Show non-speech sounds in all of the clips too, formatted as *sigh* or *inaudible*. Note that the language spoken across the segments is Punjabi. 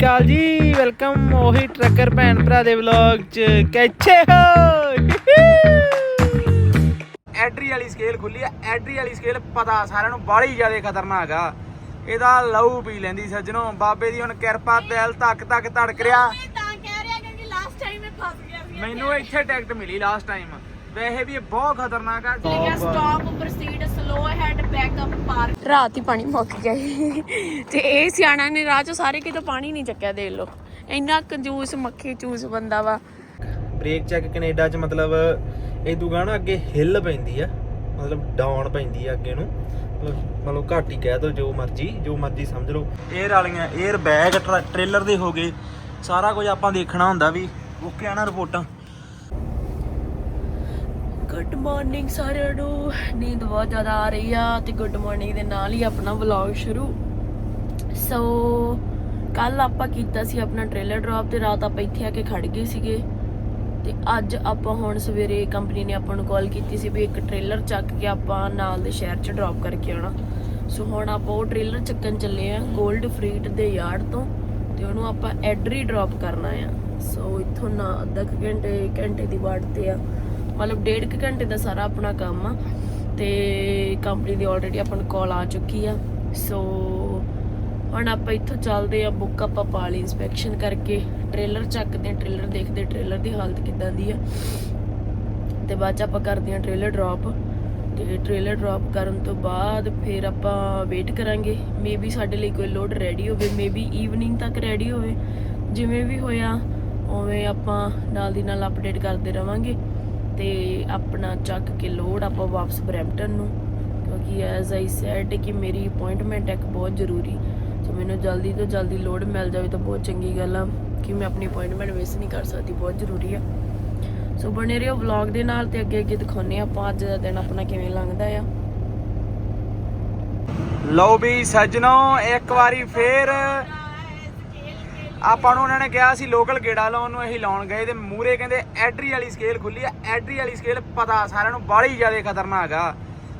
ਕਾਲ ਜੀ ਵੈਲਕਮ ਉਹੀ ਟਰੱਕਰ ਭੈਣ ਭਰਾ ਦੇ ਵਲੌਗ ਚ। ਕਿੱਥੇ ਹੋ! ਐਡਰੀ ਵਾਲੀ ਸਕੇਲ ਖੁੱਲੀ ਆ। ਐਡਰੀ ਵਾਲੀ ਸਕੇਲ ਪਤਾ ਸਾਰਿਆਂ ਨੂੰ ਬੜੀ ਜ਼ਿਆਦਾ ਖਤਰਨਾਕ ਆ। ਇਹਦਾ ਲਹੂ ਪੀ ਲੈਂਦੀ ਸੱਜਣੋ। ਬਾਬੇ ਦੀ ਹੁਣ ਕਿਰਪਾ ਦਿਲ ਧੱਕ ਧੱਕ ਧੜਕ ਰਿਹਾ। ਮੈਂ ਤਾਂ ਕਹਿ ਰਿਹਾ ਕਿਉਂਕਿ ਲਾਸਟ ਟਾਈਮ ਇਹ ਫਸ ਗਿਆ ਸੀ। ਮੈਨੂੰ ਇੱਥੇ ਟਿਕਟ ਮਿਲੀ ਲਾਸਟ ਟਾਈਮ ਵੈਸੇ ਵੀ ਇਹ ਬਹੁਤ ਖਤਰਨਾਕ ਆ। ਲਿਖਿਆ stop proceed slow head back up park ਰਾਤ ਹੀ ਪਾਣੀ ਮੁੱਕ ਗਿਆ ਸੀ। ਤੇ ਇਹ ਸਿਆਣਾ ਨੇ ਰਾਹ ਚੋਂ ਸਾਰੇ ਕਿਤੇ ਪਾਣੀ ਨਹੀਂ ਚੱਕਿਆ ਦੇਖ ਲਓ। ਇੰਨਾ ਕੰਜੂਸ ਮੱਖੀ ਚੂਸ ਬੰਦਾ ਵਾ। ਬ੍ਰੇਕ ਚੈੱਕ ਕੈਨੇਡਾ ਚ ਮਤਲਬ ਇਹ ਦੁਗਾਣਾ ਅੱਗੇ ਹਿੱਲ ਪੈਂਦੀ ਆ ਮਤਲਬ ਡਾਊਨ ਪੈਂਦੀ ਆ ਅੱਗੇ ਨੂੰ। ਮਤਲਬ ਮਤਲਬ ਘੱਟ ਹੀ ਕਹਿ ਦੋ ਜੋ ਮਰਜ਼ੀ ਜੋ ਮਰਜ਼ੀ ਸਮਝ ਲਓ। 에ਅਰ ਵਾਲੀਆਂ 에ਅਰ ਬੈਗ ਟ੍ਰੇਲਰ ਦੇ ਹੋ ਗਏ। ਸਾਰਾ ਕੁਝ ਆਪਾਂ ਦੇਖਣਾ ਹੁੰਦਾ ਵੀ ਓਕੇ ਆਣਾ ਰਿਪੋਰਟਾਂ। ਗੁੱਡ ਮਾਰਨਿੰਗ ਸਾਰਿਆਂ ਨੂੰ। ਨੀਂਦ ਬਹੁਤ ਜ਼ਿਆਦਾ ਆ ਰਹੀ ਆ ਤੇ ਗੁੱਡ ਮਾਰਨਿੰਗ ਦੇ ਨਾਲ ਹੀ ਆਪਣਾ ਵਲੌਗ ਸ਼ੁਰੂ। ਸੋ ਕੱਲ ਆਪਾਂ ਕੀਤਾ ਸੀ ਆਪਣਾ ਟ੍ਰੇਲਰ ਡ੍ਰੌਪ ਤੇ ਰਾਤ ਆਪਾਂ ਇੱਥੇ ਆ ਕੇ ਖੜ ਗਏ ਸੀਗੇ। ਤੇ ਅੱਜ ਆਪਾਂ ਹੁਣ ਸਵੇਰੇ ਕੰਪਨੀ ਨੇ ਆਪਾਂ ਨੂੰ ਕਾਲ ਕੀਤੀ ਸੀ ਵੀ ਇੱਕ ਟ੍ਰੇਲਰ ਚੱਕ ਕੇ ਆਪਾਂ ਨਾਲ ਦੇ ਸ਼ਹਿਰ 'ਚ ਡ੍ਰੌਪ ਕਰਕੇ ਆਉਣਾ। ਸੋ ਹੁਣ ਆਪਾਂ ਉਹ ਟ੍ਰੇਲਰ ਚੱਕਣ ਚੱਲੇ ਆ 골ਡ ਫਰੀਟ ਦੇ ਯਾਰਡ ਤੋਂ ਤੇ ਉਹਨੂੰ ਆਪਾਂ ਐਡਰੀ ਡ੍ਰੌਪ ਕਰਨਾ ਆ। ਸੋ ਇੱਥੋਂ ਨਾ ਅੱਧਾ ਕੁ ਘੰਟੇ ਘੰਟੇ ਦੀ ਵਾਟ ਤੇ ਆ। ਮਤਲਬ ਡੇਢ ਕੁ ਘੰਟੇ ਦਾ ਸਾਰਾ ਆਪਣਾ ਕੰਮ ਆ ਤੇ ਕੰਪਨੀ ਦੀ ਆਲਰੇਡੀ ਆਪਾਂ ਨੂੰ ਕਾਲ ਆ ਚੁੱਕੀ ਆ। ਸੋ ਹੁਣ ਆਪਾਂ ਇੱਥੋਂ ਚੱਲਦੇ ਆ ਬੁੱਕ ਆਪਾਂ ਪਾ ਲਈ ਇਨਸਪੈਕਸ਼ਨ ਕਰਕੇ। ਟ੍ਰੇਲਰ ਚੱਕਦੇ ਆ ਟ੍ਰੇਲਰ ਦੇਖਦੇ ਟ੍ਰੇਲਰ ਦੀ ਹਾਲਤ ਕਿੱਦਾਂ ਦੀ ਆ। ਤੇ ਬਾਅਦ ਚ ਆਪਾਂ ਕਰਦੇ ਆ ਟ੍ਰੇਲਰ ਡ੍ਰੌਪ ਤੇ ਟ੍ਰੇਲਰ ਡ੍ਰੌਪ ਕਰਨ ਤੋਂ ਬਾਅਦ ਫਿਰ ਆਪਾਂ ਵੇਟ ਕਰਾਂਗੇ। ਮੇਬੀ ਸਾਡੇ ਲਈ ਕੋਈ ਲੋਡ ਰੈਡੀ ਹੋਵੇ ਮੇਬੀ ਈਵਨਿੰਗ ਤੱਕ ਰੈਡੀ ਹੋਵੇ। ਜਿਵੇਂ ਵੀ ਹੋਇਆ, ਉਵੇਂ ਆਪਾਂ ਨਾਲ ਦੀ ਨਾਲ ਅਪਡੇਟ ਕਰਦੇ ਰਵਾਂਗੇ। ਤੇ ਆਪਣਾ ਚੱਕ ਕੇ ਲੋਡ ਆਪਾਂ ਵਾਪਸ ਬਰੈਂਪਟਨ ਨੂੰ, ਕਿਉਂਕਿ ਐਜ਼ ਆਈ ਸੈਡ ਕਿ ਮੇਰੀ ਅਪਾਇੰਟਮੈਂਟ ਇੱਕ ਬਹੁਤ ਜ਼ਰੂਰੀ। ਸੋ ਮੈਨੂੰ ਜਲਦੀ ਤੋਂ ਜਲਦੀ ਲੋਡ ਮਿਲ ਜਾਵੇ ਤਾਂ ਬਹੁਤ ਚੰਗੀ ਗੱਲ ਆ ਕਿ ਮੈਂ ਆਪਣੀ ਅਪਾਇੰਟਮੈਂਟ ਮਿਸ ਨਹੀਂ ਕਰ ਸਕਦੀ, ਬਹੁਤ ਜ਼ਰੂਰੀ ਆ। ਸੋ ਬਣੇ ਰਹੋ ਵਲੌਗ ਦੇ ਨਾਲ ਤੇ ਅੱਗੇ ਅੱਗੇ ਦਿਖਾਉਨੇ ਆਪਾਂ ਅੱਜ ਦਾ ਦਿਨ ਆਪਣਾ ਕਿਵੇਂ ਲੰਘਦਾ ਆ। ਲਓ ਵੀ ਸੱਜਣੋ, ਇੱਕ ਵਾਰੀ ਫੇਰ ਆਪਾਂ ਨੂੰ ਉਹਨਾਂ ਨੇ ਕਿਹਾ ਸੀ ਲੋਕਲ ਗੇੜਾ ਲਾਉਣ ਨੂੰ ਅਸੀਂ ਲਾਉਣ ਗਏ ਤੇ ਮੂਰੇ ਕਹਿੰਦੇ ਐਡਰੀ ਵਾਲੀ ਸਕੇਲ ਖੁੱਲੀ ਆ। ਐਡਰੀ ਵਾਲੀ ਸਕੇਲ ਪਤਾ ਸਾਰਿਆਂ ਨੂੰ ਬੜੀ ਜ਼ਿਆਦਾ ਖਤਰਨਾਕ ਆ।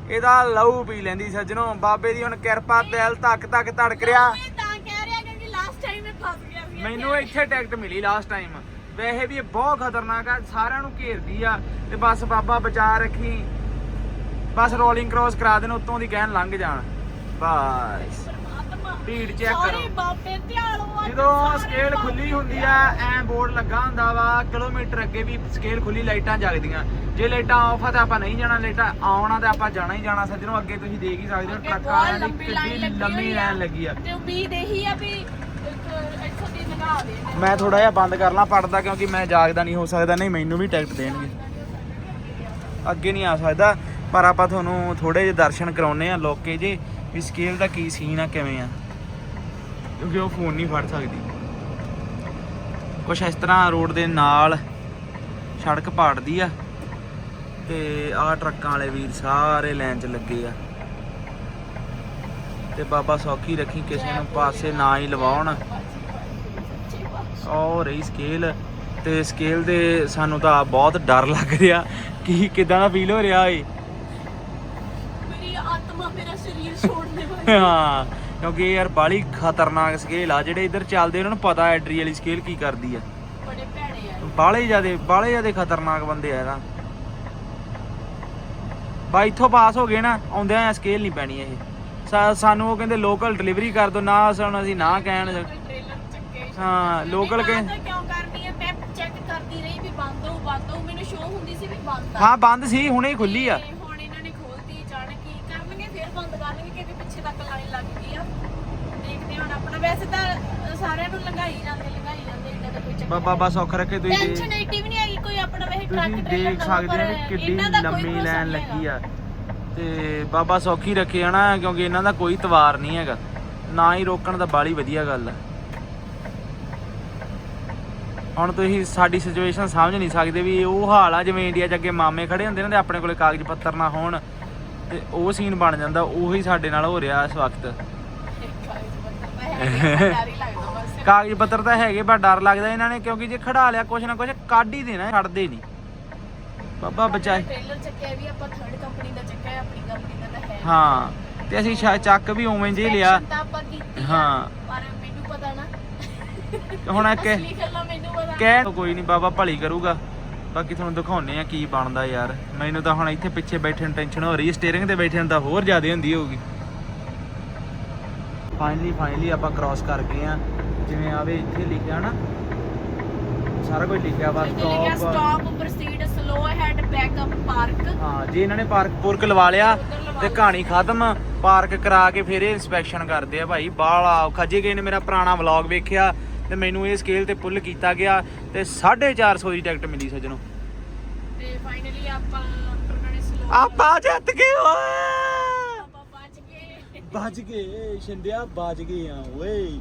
ਇਹਦਾ ਲਹੂ ਪੀ ਲੈਂਦੀ ਸੱਜਣੋ। ਬਾਬੇ ਦੀ ਹੁਣ ਕਿਰਪਾ ਦਿਲ ਧੱਕ ਧੱਕ ਧੜਕ ਰਿਹਾ ਮੈਨੂੰ ਇੱਥੇ ਟਿਕਟ ਮਿਲੀ ਲਾਸਟ ਟਾਈਮ ਵੈਸੇ ਵੀ ਇਹ ਬਹੁਤ ਖਤਰਨਾਕ ਆ ਸਾਰਿਆਂ ਨੂੰ ਘੇਰਦੀ ਆ। ਤੇ ਬਸ ਬਾਬਾ ਬਚਾ ਰੱਖੀ। ਬਸ ਰੋਲਿੰਗ ਕ੍ਰੋਸ ਕਰਾ ਦੇਣ ਉੱਤੋਂ ਦੀ ਕਹਿਣ ਲੰਘ ਜਾਣ। ਬਸ। ਭੀੜ ਚੈੱਕ ਕਰੋ। ਬਾਬੇ ਧਿਆਲੋ ਅੱਜ ਜਦੋਂ ਸਕੇਲ ਖੁੱਲੀ ਹੁੰਦੀ ਆ ਐ ਬੋਰਡ ਲੱਗਾ ਹੁੰਦਾ ਵਾ ਕਿਲੋਮੀਟਰ ਅੱਗੇ ਵੀ ਸਕੇਲ ਖੁੱਲੀ ਲਾਈਟਾਂ ਜਗਦੀਆਂ। ਜੇ ਲਾਈਟਾਂ ਆਫ ਆ ਤਾਂ ਆਪਾਂ ਨਹੀਂ ਜਾਣਾ ਲਾਈਟਾਂ ਆਉਣਾ ਤੇ ਆਪਾਂ ਜਾਣਾ ਹੀ ਜਾਣਾ ਸੱਜਣੋ ਅੱਗੇ ਤੁਸੀਂ ਦੇਖ ਹੀ ਸਕਦੇ ਹੋ ਟਰੱਕ ਵਾਲਿਆਂ ਦੀ ਕਿੰਨੀ ਲੰਮੀ। ਲਾਈਨ ਲੱਗੀ ਆ। ਤੇ ਉਮੀਦ ਇਹੀ ਆ ਵੀ ਇੱਕ ਇੱਥੋਂ ਦੀ ਲਗਾ ਦੇ। ਮੈਂ ਥੋੜਾ ਜਿਹਾ ਬੰਦ ਕਰ ਲਾਂ ਪੜਦਾ ਕਿਉਂਕਿ ਮੈਂ ਜਾਗਦਾ ਨਹੀਂ ਹੋ ਸਕਦਾ ਨਹੀਂ ਮੈਨੂੰ ਵੀ ਟਿਕਟ ਦੇਣਗੇ। ਅੱਗੇ ਨਹੀਂ ਆ ਸਕਦਾ ਪਰ ਆਪਾਂ ਤੁਹਾਨੂੰ ਥੋੜੇ ਜਿਹੇ ਦਰਸ਼ਨ ਕਰਾਉਨੇ ਆ ਲੋਕੇ ਜੇ ਵੀ ਸਕੇਲ ਦਾ ਕੀ ਸੀਨ ਆ ਕਿਵੇਂ ਆ। ਕਿਉਂਕਿ ਉਹ ਫੋਨ ਨਹੀਂ ਫੜ ਸਕਦੀ। ਕੁਛ ਇਸ ਤਰ੍ਹਾਂ ਰੋਡ ਦੇ ਨਾਲ ਸੜਕ ਪਾੜਦੀ ਆ ਤੇ ਆਹ ਟਰੱਕਾਂ ਵਾਲੇ ਵੀਰ ਸਾਰੇ ਲਾਈਨ 'ਚ ਲੱਗੇ ਆ। ਤੇ ਬਾਬਾ ਸੌਖੀ ਰੱਖੀ ਕਿਸੇ ਨੂੰ ਪਾਸੇ ਨਾ ਹੀ ਲਵਾਉਣ। ਉਹ ਰਹੀ ਸਕੇਲ ਤੇ ਸਕੇਲ ਦੇ ਸਾਨੂੰ ਤਾਂ ਬਹੁਤ ਡਰ ਲੱਗ ਰਿਹਾ ਕਿ ਕਿਦਾਂ ਦਾ ਫੀਲ ਹੋ ਰਿਹਾ ਏ। ਮੇਰੀ ਆਤਮਾ ਮੇਰਾ ਸਰੀਰ *laughs* ਛੋੜਨੇ ਵਾਲੀ ਹਾਂ। ਕਿਉਂਕਿ ਯਾਰ ਬਾਲੀ ਖਤਰਨਾਕ ਸਕੇਲ ਆ ਜਿਹੜੇ ਇੱਧਰ ਚੱਲਦੇ ਉਹਨਾਂ ਨੂੰ ਪਤਾ ਐਡਰੀ ਵਾਲੀ ਸਕੇਲ ਕੀ ਕਰਦੀ ਆ। ਬੜੇ ਭੈੜੇ ਆ। ਬਾਲੇ ਜਿਆਦੇ ਬਾਲੇ ਜਿਆਦੇ ਖਤਰਨਾਕ ਬੰਦੇ ਆ ਇਹਦਾ ਬਾ ਇੱਥੋਂ ਪਾਸ ਹੋ ਗਏ ਨਾ ਆਉਂਦਿਆਂ ਆ ਸਕੇਲ ਨਹੀਂ ਪੈਣੀ ਇਹ। ਸਾਨੂੰ ਉਹ ਕਹਿੰਦੇ ਲੋਕਲ ਡਿਲੀਵਰੀ ਕਰ ਦੋ ਨਾ ਸਾਨੂੰ ਅਸੀਂ ਨਾ ਕਹਿਣ। ਹਾਂ ਲੋਕਲ ਕੇ ਕੇ ਕਿਉਂ ਕਰਨੀ ਹੈ ਮੈਂ ਚੈੱਕ ਕਰਦੀ ਰਹੀ ਵੀ ਬੰਦ ਹੋ ਬੰਦ ਹੋ ਮੈਨੂੰ ਸ਼ੋ ਹੁੰਦੀ ਸੀ ਵੀ ਬੰਦ ਆ। ਹਾਂ ਬੰਦ ਸੀ ਹੁਣੇ ਹੀ ਖੁੱਲੀ ਆ। ਹੁਣ ਇਹਨਾਂ ਨੇ ਖੋਲਤੀ ਜਾਣ ਕੀ ਕਰਨਗੇ ਫਿਰ ਬੰਦ ਕਰਨਗੇ। ਕਿਉਂਕਿ ਪਿੱਛੇ ਤੱਕ ਲਾਈਨ ਲੱਗ ਗਈ ਆ। ਦੇਖਦੇ ਹਾਂ ਹੁਣ ਆਪਣਾ। ਵੈਸੇ ਤਾਂ ਸਾਰਿਆਂ ਨੂੰ ਲੰਘਾਈ ਜਾਂਦੇ ਲੰਘਾਈ ਜਾਂਦੇ ਇਹਨਾਂ ਦਾ ਕੋਈ ਚੱਕਰ ਬਾਬਾ ਬਸ ਔਖ ਰੱਖੇ ਤੁਸੀਂ। ਟੈਨਸ਼ਨ ਐਟੀ ਵੀ ਨਹੀਂ ਆਈ ਕੋਈ ਆਪਣਾ ਵੈਸੇ ਟਰੱਕ ਤੁਸੀਂ ਟ੍ਰੇਲਰ ਦੇਖ ਸਕਦੇ ਹੋ ਕਿੱਡੀ ਲੰਮੀ ਲਾਈਨ ਲੱਗੀ ਆ। ਤੇ ਬਾਬਾ ਸੌਖੀ ਰੱਖੇ ਹਨਾ ਕਿਉਂਕਿ ਇਹਨਾਂ ਦਾ ਕੋਈ ਤਵਾਰ ਨਹੀਂ ਹੈਗਾ। ਨਾ ਹੀ ਰੋਕਣ ਦਾ ਬਾਲੀ ਵਧੀਆ ਗੱਲ ਆ। ਹੁਣ ਤੁਸੀਂ ਸਾਡੀ ਸਿਚੁਏਸ਼ਨ ਸਮਝ ਨਹੀਂ ਸਕਦੇ ਵੀ ਉਹ ਹਾਲ ਆ ਜਿਵੇਂ ਇੰਡੀਆ 'ਚ ਅੱਗੇ ਮਾਮੇ ਖੜੇ ਹੁੰਦੇ ਨੇ ਤੇ ਆਪਣੇ ਕੋਲੇ ਕਾਗਜ਼ ਪੱਤਰ ਨਾ ਹੋਣ। ਤੇ ਉਹ ਸੀਨ ਬਣ ਜਾਂਦਾ ਉਹੀ ਸਾਡੇ ਨਾਲ ਹੋ ਰਿਹਾ ਇਸ ਵਕਤ। ਕਾਗਜ਼ ਪੱਤਰ ਤਾਂ ਹੈਗੇ ਪਰ ਡਰ ਲੱਗਦਾ ਇਹਨਾਂ ਨੇ ਕਿਉਂਕਿ ਜੇ ਖੜਾ ਲਿਆ ਕੁਛ ਨਾ ਕੁਛ ਕੱਢ ਹੀ ਦੇਣਾ ਛੱਡਦੇ ਨਹੀਂ। ਬਾਬਾ ਬਚਾਏ ਟ੍ਰੇਲਰ ਚੱਕਿਆ ਵੀ ਆਪਾਂ ਥਰਡ ਕੰਪਨੀ ਦਾ ਚੱਕਿਆ ਹੈ, ਆਪਣੀ ਕੰਪਨੀ ਦਾ ਤਾਂ ਹੈ ਹਾਂ ਤੇ ਅਸੀਂ ਸ਼ਾਇਦ ਚੱਕ ਵੀ ਉਵੇਂ ਜੇ ਲਿਆ। ਹਾਂ। ਪਰ ਮੈਨੂੰ ਪਤਾ ਨਾ। ਹੁਣ ਪਤਾ। ਕਹਿ ਕੋਈ ਨਹੀਂ ਬਾਬਾ ਭਲੀ ਕਰੂਗਾ। ਬਾਕੀ ਤੁਹਾਨੂੰ ਦਿਖਾਉਨੇ ਆ ਕੀ ਬਣਦਾ ਯਾਰ। ਮੈਨੂੰ ਤਾਂ ਹੁਣ ਇੱਥੇ ਪਿੱਛੇ ਬੈਠੇ ਨੂੰ ਟੈਨਸ਼ਨ ਹੋ ਰਹੀ ਹੈ। ਸਟੀਅਰਿੰਗ ਤੇ ਬੈਠੇ ਨੂੰ ਤਾਂ ਹੋਰ ਜ਼ਿਆਦਾ ਹੁੰਦੀ ਹੋਊਗੀ। ਫਾਈਨਲੀ ਫਾਈਨਲੀ ਆਪਾਂ ਕ੍ਰਾਸ ਕਰ ਗਏ ਆ ਜਿਵੇਂ ਆਵੇ ਇੱਥੇ ਲਿਖਿਆ ਨਾ। ਸਾਰਾ ਕੁਝ ਲਿਖਿਆ ਵਾ stop stop proceed slow head back up park ਹਾਂ ਜੇ ਇਹਨਾਂ ਨੇ ਪਾਰਕ ਪੂਰਕ ਲਵਾ ਲਿਆ। ਤੇ ਕਹਾਣੀ ਖਤਮ। ਪਾਰਕ ਕਰਾ ਕੇ ਫਿਰ ਇਹ ਇਨਸਪੈਕਸ਼ਨ ਕਰਦੇ ਆ ਭਾਈ। ਬਾਲਾ ਔਖਾ। ਜੇ ਕਿਸੇ ਨੇ ਮੇਰਾ ਪੁਰਾਣਾ ਵਲੌਗ ਵੇਖਿਆ ਤੇ ਮੈਨੂੰ ਇਹ ਸਕੇਲ ਤੇ ਪੁੱਲ ਕੀਤਾ ਗਿਆ ਤੇ 450 ਦੀ ਟਿਕਟ ਮਿਲੀ ਸੱਜਣੋ। ਤੇ ਫਾਈਨਲੀ ਆਪਾਂ ਉਹਨਾਂ ਨੇ ਸਲੋ ਆਪਾਂ ਜਿੱਤ ਗਏ ਓਏ! ਆਪਾਂ ਬਚ ਗਏ। ਬਚ ਗਏ ਸ਼ਿੰਦਿਆ ਬਚ ਗਏ ਆ ਓਏ।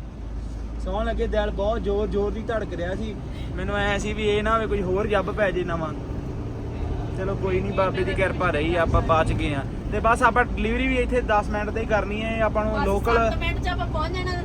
ਸੌਣ ਲੱਗੇ ਦਿਲ ਬਹੁਤ ਜ਼ੋਰ ਜ਼ੋਰ ਦੀ ਧੜਕ ਰਿਹਾ ਸੀ। ਮੈਨੂੰ ਐ ਸੀ ਵੀ ਇਹ ਨਾ ਹੋਵੇ ਕੁਝ ਹੋਰ ਜੱਬ ਪੈ ਜੇ ਨਵਾਂ। ਚਲੋ ਕੋਈ ਨਹੀਂ ਬਾਬੇ ਦੀ ਕਿਰਪਾ ਰਹੀ ਆਪਾਂ ਬਚ ਗਏ ਆ। ਤੇ ਬਸ ਆਪਾਂ ਡਿਲੀਵਰੀ ਵੀ ਇੱਥੇ 10 ਮਿੰਟ ਤੇ ਹੀ ਕਰਨੀ ਹੈ ਆਪਾਂ ਨੂੰ ਲੋਕਲ 7 ਮਿੰਟ ਚ ਆਪਾਂ ਪਹੁੰਚ ਜਾਣਾ।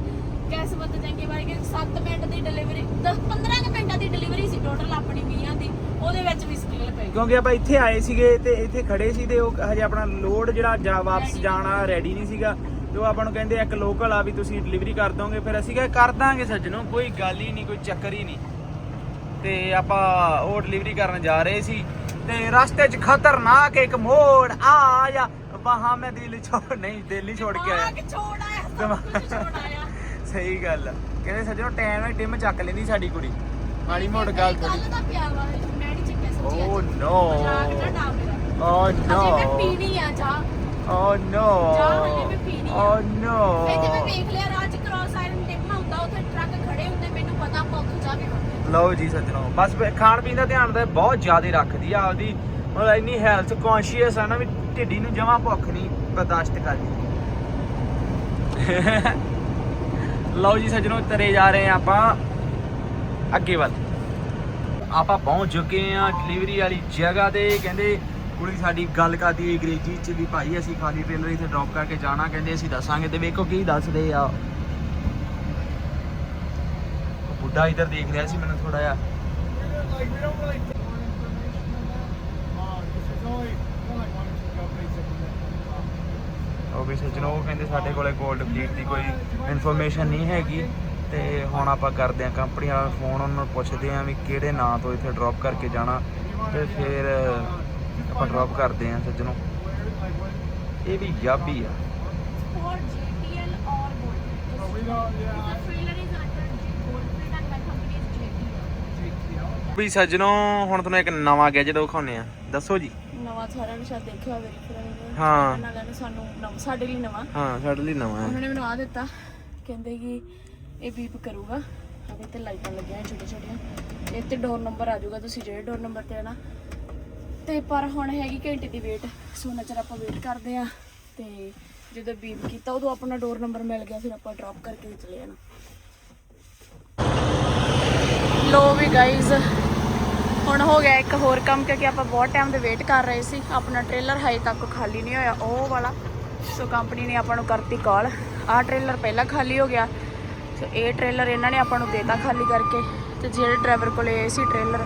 ਗੈਸ ਬੱਤ ਚੰਗੇ ਵਾਰ ਕੇ 7 ਮਿੰਟ ਦੀ ਡਿਲੀਵਰੀ 15 ਕੁ ਮਿੰਟਾਂ ਦੀ ਡਿਲੀਵਰੀ ਸੀ ਟੋਟਲ ਆਪਣੀ ਵੀਆਂ ਦੀ ਉਹਦੇ ਵਿੱਚ ਵੀ ਸਕੇਲ ਪੈ ਗਈ। ਕਿਉਂਕਿ ਆਪਾਂ ਇੱਥੇ ਆਏ ਸੀਗੇ ਤੇ ਇੱਥੇ ਖੜੇ ਸੀ ਤੇ ਉਹ ਹਜੇ ਆਪਣਾ ਲੋਡ ਜਿਹੜਾ ਜਾ ਵਾਪਸ ਜਾਣਾ ਰੈਡੀ ਨਹੀਂ ਸੀਗਾ। ਤੇ ਉਹ ਆਪਾਂ ਨੂੰ ਕਹਿੰਦੇ ਇੱਕ ਲੋਕਲ ਆ ਵੀ ਤੁਸੀਂ ਡਿਲੀਵਰੀ ਕਰ ਦੋਗੇ ਫਿਰ ਅਸੀਂ ਕਿਹਾ ਕਰ ਦਾਂਗੇ ਸੱਜਣੋ ਕੋਈ ਗੱਲ ਹੀ ਨਹੀਂ ਕੋਈ ਚੱਕਰ ਹੀ ਨਹੀਂ। ਤੇ ਆਪਾਂ ਉਹ ਡਿਲੀਵਰੀ ਕਰਨ ਜਾ ਰਹੇ ਸੀ ਤੇ ਰਸਤੇ 'ਚ ਖਤਰਨਾਕ ਇੱਕ ਮੋੜ ਆ ਜਾ ਵਹਾਂ ਮੈਂ ਦਿਲ ਛੋੜ ਨਹੀਂ ਦਿਲ ਨਹੀਂ ਛੋੜ ਕੇ ਆਇਆ। ਦਿਮਾਗ- ਛੋੜ ਆਇਆ। ਸਹੀ ਗੱਲ ਆ। ਕਹਿੰਦੇ ਸੱਜਣੋ ਟਾਈਮ ਨਾਲ ਟਿਮ ਚੱਕ ਲੈਂਦੀ ਸਾਡੀ ਕੁੜੀ। ਮਾੜੀ ਮੋੜ ਗੱਲ ਥੋੜੀ ਕੱਲ ਦਾ ਪਿਆ ਵਾ ਮੈਂ ਨਹੀਂ ਚੱਕਿਆ ਸੱਚੀ ਓ ਅੱਜ। ਨੋ ਮਜ਼ਾਕ ਨਾ ਡਾਲ ਮੇਰਾ। ਓ ਅਜੇ ਮੈਂ ਨੋ ਪੀਣੀ ਆ ਚਾਹ। ਓ ਨੋ ਜਾ ਹਜੇ ਮੈਂ ਪੀਣੀ ਆ। ਓ ਨੋ ਤੇ ਜਿਵੇਂ ਵੇਖ ਲਿਆ ਰਾਜ ਕ੍ਰਾਸ ਆਇਰਨ ਟਿਕਮਾ ਹੁੰਦਾ ਉੱਥੇ ਟਰੱਕ ਖੜੇ ਹੁੰਦੇ ਮੈਨੂੰ ਪਤਾ ਆਪਾਂ ਉੱਥੋਂ ਜਾ ਕੇ ਖਾਂਦੇ। ਲਓ ਜੀ ਸੱਜਣੋ ਬਸ ਖਾਣ ਪੀਣ ਦਾ ਧਿਆਨ ਤਾਂ ਬਹੁਤ ਜ਼ਿਆਦਾ ਰੱਖਦੀ ਆ ਆਪਦੀ। ਮਤਲਬ ਇੰਨੀ ਹੈਲਥ ਕੌਨਸ਼ੀਅਸ ਆ ਨਾ ਵੀ ਢਿੱਡੀ ਨੂੰ ਜਮਾ ਭੁੱਖ ਨਹੀਂ ਬਰਦਾਸ਼ਤ ਕਰਦੀ। ਲਓ ਜੀ ਸੱਜਣੋ, ਤਰੇ ਜਾ ਰਹੇ ਆ ਆਪਾਂ। ਅੱਗੇ ਵੱਲ। ਆਪਾਂ ਪਹੁੰਚ ਚੁੱਕੇ ਆ ਡਿਲੀਵਰੀ ਵਾਲੀ ਜਗ੍ਹਾ ਤੇ। ਕਹਿੰਦੇ, ਕੁੜੀ ਸਾਡੀ ਗੱਲ ਕਰਦੀ ਅੰਗਰੇਜ਼ੀ ਚ ਵੀ ਭਾਈ ਅਸੀਂ ਖਾਲੀ ਟ੍ਰੇਲਰ ਇੱਥੇ ਡ੍ਰੌਪ ਕਰਕੇ ਜਾਣਾ। ਕਹਿੰਦੇ, ਅਸੀਂ ਦੱਸਾਂਗੇ। ਤੇ ਵੇਖੋ ਕੀ ਦੱਸਦੇ ਆ। ਬੁੱਢਾ ਇੱਧਰ ਦੇਖ ਰਿਹਾ ਸੀ ਮੈਨੂੰ ਥੋੜਾ ਜਿਹਾ। ਉਹ ਵੀ ਸੱਜਣੋ ਉਹ ਕਹਿੰਦੇ ਸਾਡੇ ਕੋਲੇ 골ਡ ਫਲੀਟ ਦੀ ਕੋਈ ਇਨਫੋਰਮੇਸ਼ਨ ਨਹੀਂ ਹੈਗੀ। ਤੇ ਹੁਣ ਆਪਾਂ ਕਰਦੇ ਆ ਕੰਪਨੀ ਵਾਲਾ ਫੋਨ ਉਹਨਾਂ ਨੂੰ ਪੁੱਛਦੇ ਆ ਵੀ ਕਿਹੜੇ ਨਾਂ ਤੋਂ ਇੱਥੇ ਡ੍ਰੌਪ ਕਰਕੇ ਜਾਣਾ। ਤੇ ਫਿਰ ਆਪਾਂ ਡ੍ਰੌਪ ਕਰਦੇ ਆ ਸੱਜਣੋ। ਇਹ ਵੀ ਜਾਬੀ ਆ। JTL. ਵੀ ਸੱਜਣੋ ਹੁਣ ਤੁਹਾਨੂੰ ਇੱਕ ਨਵਾਂ ਗੈਜਟ ਦਿਖਾਉਨੇ ਆ ਦੱਸੋ ਜੀ। ਨਵਾਂ ਸਾਰਿਆਂ ਨੇ ਸ਼ਾਇਦ ਦੇਖਿਆ ਹੋਵੇ ਫਿਰ ਹਾਂ। ਨਾਲੇ ਨੇ ਸਾਨੂੰ ਨਵਾਂ ਸਾਡੇ ਲਈ ਨਵਾਂ। ਹਾਂ ਸਾਡੇ ਲਈ ਨਵਾਂ ਹੈ। ਉਹਨਾਂ ਨੇ ਮੈਨੂੰ ਆ ਦਿੱਤਾ। ਕਹਿੰਦੇ ਕਿ ਇਹ ਬੀਪ ਕਰੂਗਾ। ਅਗੇ ਤੇ ਲਾਈਟਾਂ ਲੱਗੀਆਂ ਛੋਟੀਆਂ ਛੋਟੀਆਂ। ਇਹ ਤੇ ਡੋਰ ਨੰਬਰ ਆ ਜਾਊਗਾ ਤੁਸੀਂ ਜਿਹੜੇ ਡੋਰ ਨੰਬਰ ਤੇ ਆਣਾ ਤੇ ਪਰ ਹੁਣ ਹੈਗੀ ਘੰਟੇ ਦੀ ਵੇਟ ਸੋ ਉਹਨਾਂ ਚਿਰ ਆਪਾਂ ਵੇਟ ਕਰਦੇ ਆ। ਤੇ ਜਦੋਂ ਬੀਪ ਕੀਤਾ ਉਦੋਂ ਆਪਣਾ ਡੋਰ ਨੰਬਰ ਮਿਲ ਗਿਆ ਫਿਰ ਆਪਾਂ ਡ੍ਰੌਪ ਕਰਕੇ ਚਲੇ ਜਾਣਾ। ਲੋ ਵੀ ਗਾਇਜ਼ ਹੁਣ ਹੋ ਗਿਆ ਇੱਕ ਹੋਰ ਕੰਮ ਕਿਉਂਕਿ ਆਪਾਂ ਬਹੁਤ ਟਾਈਮ ਦੇ ਵੇਟ ਕਰ ਰਹੇ ਸੀ। ਆਪਣਾ ਟ੍ਰੇਲਰ ਹਜੇ ਤੱਕ ਖਾਲੀ ਨਹੀਂ ਹੋਇਆ, ਉਹ ਵਾਲਾ। ਸੋ ਕੰਪਨੀ ਨੇ ਆਪਾਂ ਨੂੰ ਕਰਤੀ ਕਾਲ ਆਹ ਟ੍ਰੇਲਰ ਪਹਿਲਾਂ ਖਾਲੀ ਹੋ ਗਿਆ। ਸੋ ਇਹ ਟ੍ਰੇਲਰ ਇਹਨਾਂ ਨੇ ਆਪਾਂ ਨੂੰ ਦੇਤਾ ਖਾਲੀ ਕਰਕੇ। ਤੇ ਜਿਹੜੇ ਡਰਾਈਵਰ ਕੋਲੇ ਇਹ ਸੀ ਟ੍ਰੇਲਰ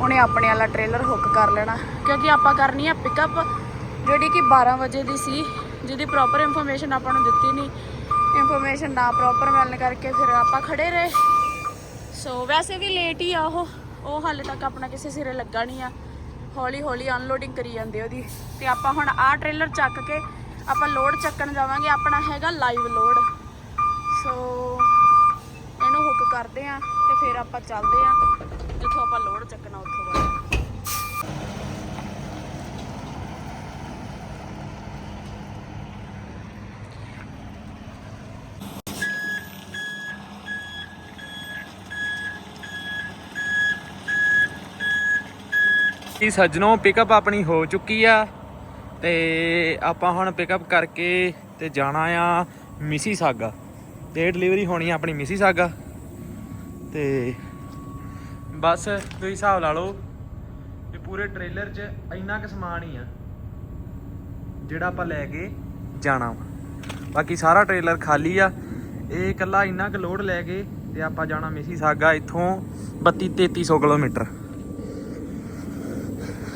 ਉਹਨੇ ਆਪਣੇ ਵਾਲਾ ਟ੍ਰੇਲਰ ਹੁੱਕ ਕਰ ਲੈਣਾ। ਕਿਉਂਕਿ ਆਪਾਂ ਕਰਨੀ ਆ ਪਿਕਅਪ ਜਿਹੜੀ ਕਿ 12 ਵਜੇ ਦੀ ਸੀ, ਜਿਹਦੀ ਪ੍ਰੋਪਰ ਇਨਫੋਰਮੇਸ਼ਨ ਆਪਾਂ ਨੂੰ ਦਿੱਤੀ ਨਹੀਂ। ਇਨਫੋਰਮੇਸ਼ਨ ਨਾ ਪ੍ਰੋਪਰ ਮਿਲਣ ਕਰਕੇ ਫਿਰ ਆਪਾਂ ਖੜੇ ਰਹੇ। ਸੋ ਵੈਸੇ ਵੀ ਲੇਟ ਹੀ ਆ ਉਹ। ਉਹ ਹਾਲੇ ਤੱਕ ਆਪਣਾ ਕਿਸੇ ਸਿਰੇ ਲੱਗਾ ਨਹੀਂ ਆ। ਹੌਲੀ ਹੌਲੀ ਅਨਲੋਡਿੰਗ ਕਰੀ ਜਾਂਦੇ ਉਹਦੀ। ਤੇ ਆਪਾਂ ਹੁਣ ਆਹ ਟ੍ਰੇਲਰ ਚੱਕ ਕੇ ਆਪਾਂ ਲੋਡ ਚੱਕਣ ਜਾਵਾਂਗੇ, ਆਪਣਾ ਹੈਗਾ ਲਾਈਵ ਲੋਡ ਸੋ ਇਹਨੂੰ ਹੁੱਕ ਕਰਦੇ ਆ ਤੇ ਫਿਰ ਆਪਾਂ ਚੱਲਦੇ ਆ। ਜਿੱਥੋਂ ਆਪਾਂ ਲੋਡ ਚੱਕਣਾ ਉੱਥੋਂ ਬਾਅਦ। ਜੀ ਸੱਜਣੋ ਪਿਕਅਪ ਆਪਣੀ ਹੋ ਚੁੱਕੀ ਆ ਤੇ ਆਪਾਂ ਹੁਣ ਪਿਕਅਪ ਕਰਕੇ ਤੇ ਜਾਣਾ ਆ ਮਿਸੀ ਸਾਗਾ। ਤੇ ਡਿਲੀਵਰੀ ਹੋਣੀ ਆ ਆਪਣੀ ਮਿਸੀ ਸਾਗਾ। ਤੇ ਬਸ ਤੁਸੀਂ ਹਿਸਾਬ ਲਾ ਲਓ ਵੀ ਪੂਰੇ ਟ੍ਰੇਲਰ 'ਚ ਇੰਨਾ ਕੁ ਸਮਾਨ ਹੀ ਆ ਜਿਹੜਾ ਆਪਾਂ ਲੈ ਕੇ ਜਾਣਾ ਵਾ। ਬਾਕੀ ਸਾਰਾ ਟ੍ਰੇਲਰ ਖਾਲੀ ਆ। ਇਹ ਇਕੱਲਾ ਇੰਨਾ ਕੁ ਲੋਡ ਲੈ ਕੇ ਤੇ ਆਪਾਂ ਜਾਣਾ ਮਿਸੀ ਸਾਗਾ ਇੱਥੋਂ 32 3300 ਕਿਲੋਮੀਟਰ।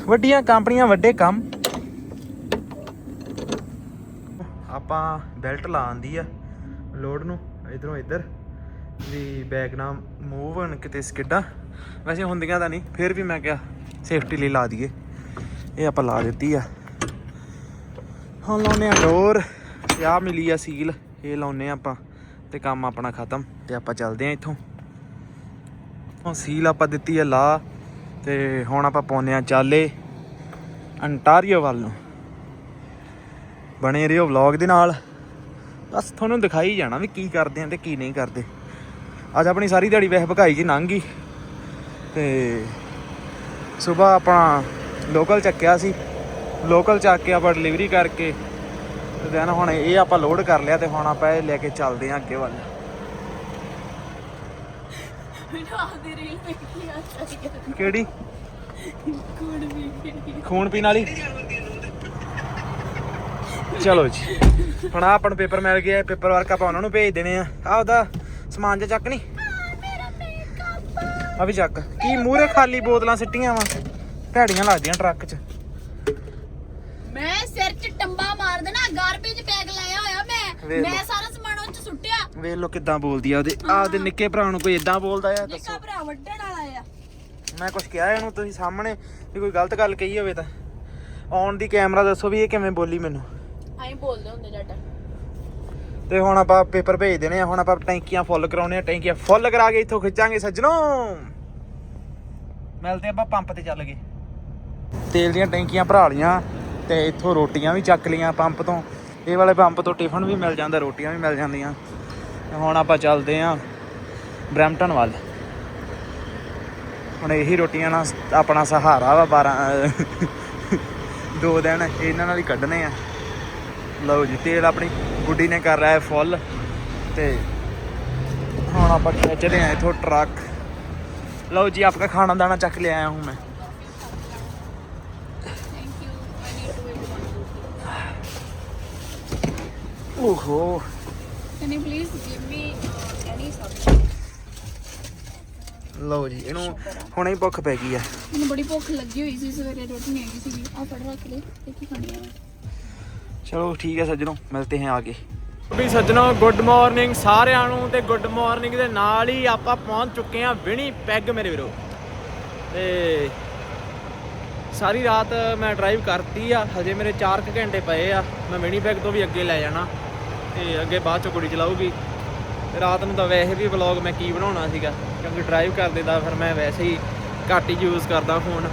ਵੱਡੀਆਂ ਕੰਪਨੀਆਂ, ਵੱਡੇ ਕੰਮ। ਆਪਾਂ ਬੈਲਟ ਲਾ ਆਂਦੀ ਆ, ਲੋਡ ਨੂੰ, ਇਧਰੋਂ ਇੱਧਰ। ਵੀ ਬੈਗ ਨਾ ਮੂਵ ਹੋਣ ਕਿਤੇ ਸਕਿੱਡਾਂ। ਵੈਸੇ ਹੁੰਦੀਆਂ ਤਾਂ ਨਹੀਂ, ਫਿਰ ਵੀ ਮੈਂ ਕਿਹਾ ਸੇਫਟੀ ਲਈ ਲਾ ਦਈਏ। ਇਹ ਆਪਾਂ ਲਾ ਦਿੱਤੀ ਆ। ਹੁਣ ਲਾਉਨੇ ਆ ਡੋਰ ਤੇ ਆ ਮਿਲੀ ਆ ਸੀਲ ਇਹ ਲਾਉਨੇ ਆ ਆਪਾਂ, ਤੇ ਕੰਮ ਆਪਣਾ ਖਤਮ, ਤੇ ਆਪਾਂ ਚੱਲਦੇ ਆ ਇੱਥੋਂ। ਹੁਣ ਸੀਲ ਆਪਾਂ ਦਿੱਤੀ ਆ ਲਾ ਤੇ ਹੁਣ ਆਪਾਂ ਪਾਉਨੇ ਆ ਚਾਲੇ ਅੰਟਾਰੀਓ ਵੱਲ ਨੂੰ। ਬਣੇ ਰਹੋ ਵਲੌਗ ਦੇ ਨਾਲ। ਬਸ ਤੁਹਾਨੂੰ ਦਿਖਾਈ ਜਾਣਾ ਵੀ ਕੀ ਕਰਦੇ ਆ ਤੇ ਕੀ ਨਹੀਂ ਕਰਦੇ। ਅੱਜ ਆਪਣੀ ਸਾਰੀ ਦਿਹਾੜੀ ਵੈਸੇ ਭਕਾਈ ਜੀ ਲੰਘ ਗਈ। ਤੇ ਸਵੇਰ ਆਪਣਾ ਲੋਕਲ ਚੱਕਿਆ ਸੀ। ਲੋਕਲ ਚੱਕ ਕੇ ਆਪਾਂ ਡਿਲੀਵਰੀ ਕਰਕੇ ਤੇ then ਹੁਣ ਇਹ ਆਪਾਂ ਲੋਡ ਕਰ ਲਿਆ ਤੇ ਹੁਣ ਆਪਾਂ ਇਹ ਲੈ ਕੇ ਚੱਲਦੇ ਆ ਅੱਗੇ ਵੱਲ। ਮੈਨੂੰ ਆਪਦੀ ਰੀਲ ਵੇਖੀ ਆ ਚਾਹੀਏ ਕਿਹੜੀ? ਕੋਣ ਵੀ ਕਿਹੜੀ ਖੂਨ ਪੀਣ ਵਾਲੀ? ਚਲੋ ਜੀ। ਹੁਣ ਆਹ ਆਪਾਂ ਨੂੰ ਪੇਪਰ ਮਿਲ ਗਿਆ ਪੇਪਰ ਵਰਕ ਆਪਾਂ ਉਹਨਾਂ ਨੂੰ ਭੇਜ ਦੇਣੇ ਆ। ਆਹ ਉਹਦਾ ਸਮਾਨ ਜਿਹਾ ਚੱਕ ਨਹੀਂ ਮੇਰਾ ਮੇਕਅਪ ਆ ਵੀ ਚੱਕ। ਕੀ ਮੂਹਰੇ ਖਾਲੀ ਬੋਤਲਾਂ ਸਿੱਟੀਆਂ ਵਾ? ਭੈੜੀਆਂ ਲੱਗਦੀਆਂ ਟਰੱਕ 'ਚ। ਮੈਂ ਸਿਰ 'ਚ ਟੰਬਾ ਮਾਰ ਦੇਣਾ ਗਾਰਬੇਜ ਬੈਗ ਲਾਇਆ ਹੋਇਆ ਮੈਂ। ਵੇਖ ਲਓ। ਮੈਂ ਸਾਰਾ ਸਮਾਨ ਵੇਖ ਲੋ ਕਿਦਾਂ ਬੋਲਦੀ ਆ ਉਹਦੇ। ਆਹ ਉਹਦੇ ਨਿੱਕੇ ਭਰਾ ਨੂੰ ਕੋਈ ਇਦਾਂ ਬੋਲਦਾ ਆ ਦੱਸੋ। ਨਿੱਕਾ ਭਰਾ ਵੱਢਣ ਵਾਲਾ ਆ। ਮੈਂ ਕੁਝ ਕਿਹਾ ਇਹਨੂੰ ਤੁਸੀਂ ਸਾਹਮਣੇ ਵੀ ਕੋਈ ਗਲਤ ਗੱਲ ਕਹੀ ਹੋਵੇ ਤਾਂ। ਔਨ ਦੀ ਕੈਮਰਾ ਦੱਸੋ ਵੀ ਇਹ ਕਿਵੇਂ ਬੋਲੀ ਮੈਨੂੰ। ਐਂ ਬੋਲਦੇ ਹੁੰਦੇ ਜੱਟ। ਤੇ ਹੁਣ ਆਪਾਂ ਪੇਪਰ ਭੇਜ ਦੇਣੇ ਆ ਹੁਣ ਆਪਾਂ ਟੈਂਕੀਆਂ ਫੁੱਲ ਕਰਾਉਣੇ ਆ ਟੈਂਕੀਆਂ ਫੁੱਲ ਕਰਾ ਕੇ ਇੱਥੋਂ ਖਿੱਚਾਂਗੇ ਸੱਜਣੋ। ਮਿਲਦੇ ਆਪਾਂ ਪੰਪ ਤੇ ਚੱਲ ਗਏ ਤੇਲ ਦੀਆਂ ਟੈਂਕੀਆਂ ਭਰਾ ਲੀਆਂ ਤੇ ਇੱਥੋਂ ਰੋਟੀਆਂ ਵੀ ਚੱਕ ਲੀਆਂ ਪੰਪ ਤੋਂ। ਇਹ ਵਾਲੇ ਪੰਪ ਤੋਂ ਟਿਫਨ ਵੀ ਮਿਲ ਜਾਂਦਾ ਰੋਟੀਆਂ ਵੀ ਮਿਲ ਜਾਂਦੀਆਂ। ਹੁਣ ਆਪਾਂ ਚੱਲਦੇ ਆ ਬ੍ਰੈਂਪਟਨ ਵੱਲ। ਹੁਣ ਇਹੀ ਰੋਟੀਆਂ ਨਾਲ ਆਪਣਾ ਸਹਾਰਾ ਵਾ 12 ਦੋ ਦਿਨ ਇਹਨਾਂ ਨਾਲ ਹੀ ਕੱਢਣੇ ਆ। ਲਓ ਜੀ ਤੇਲ ਆਪਣੀ ਗੁੱਡੀ ਨੇ ਕਰ ਰਿਹਾ ਹੈ ਫੁੱਲ ਤੇ ਹੁਣ ਆਪਾਂ ਖਿੱਚਦੇ ਆ ਇਥੋਂ ਟਰੱਕ। ਲਓ ਜੀ ਆਪਕਾ ਖਾਣਾ ਦਾਣਾ ਚੱਕ ਲਿਆ ਆਇਆ ਹੂੰ ਮੈਂ। ਥੈਂਕ ਲਓ ਜੀ ਇਹਨੂੰ ਹੁਣੇ ਹੀ ਭੁੱਖ ਪੈ ਗਈ ਆ। ਮੈਨੂੰ ਬੜੀ ਭੁੱਖ ਲੱਗੀ ਹੋਈ ਸੀ ਸਵੇਰੇ ਰੋਟੀ ਨਹੀਂ ਆਈ ਸੀਗੀ। ਆ ਫੜ ਰੱਖ ਲੈ ਤੇ ਕੀ ਖਾਣੀ ਆ? ਚਲੋ ਠੀਕ ਹੈ ਸੱਜਣੋ ਮਿਲਤੇ ਹਾਂ ਆਗੇ ਵੀ ਸੱਜਣੋ ਗੁੱਡ ਮਾਰਨਿੰਗ ਸਾਰਿਆਂ ਨੂੰ ਤੇ ਗੁੱਡ ਮਾਰਨਿੰਗ ਦੇ ਨਾਲ ਹੀ ਆਪਾਂ ਪਹੁੰਚ ਚੁੱਕੇ ਹਾਂ ਵਿਣੀ ਪੈਗ ਮੇਰੇ ਵੀਰੋ। ਤੇ ਸਾਰੀ ਰਾਤ ਮੈਂ ਡਰਾਈਵ ਕਰਤੀ ਆ ਹਜੇ ਮੇਰੇ 4 ਘੰਟੇ ਪਏ ਆ ਮੈਂ ਵਿਣੀ ਪੈਗ ਤੋਂ ਵੀ ਅੱਗੇ ਲੈ ਜਾਣਾ। ਤੇ ਅੱਗੇ ਬਾਅਦ ਚ ਕੁੜੀ ਚਲਾਊਗੀ। ਰਾਤ ਨੂੰ ਤਾਂ ਵੈਸੇ ਵੀ ਵਲੌਗ ਮੈਂ ਕੀ ਬਣਾਉਣਾ ਸੀਗਾ, ਕਿਉਂਕਿ ਡਰਾਈਵ ਕਰਦੇ ਦਾ ਫਿਰ ਮੈਂ ਵੈਸੇ ਹੀ ਘੱਟ ਹੀ ਯੂਜ਼ ਕਰਦਾ ਫੋਨ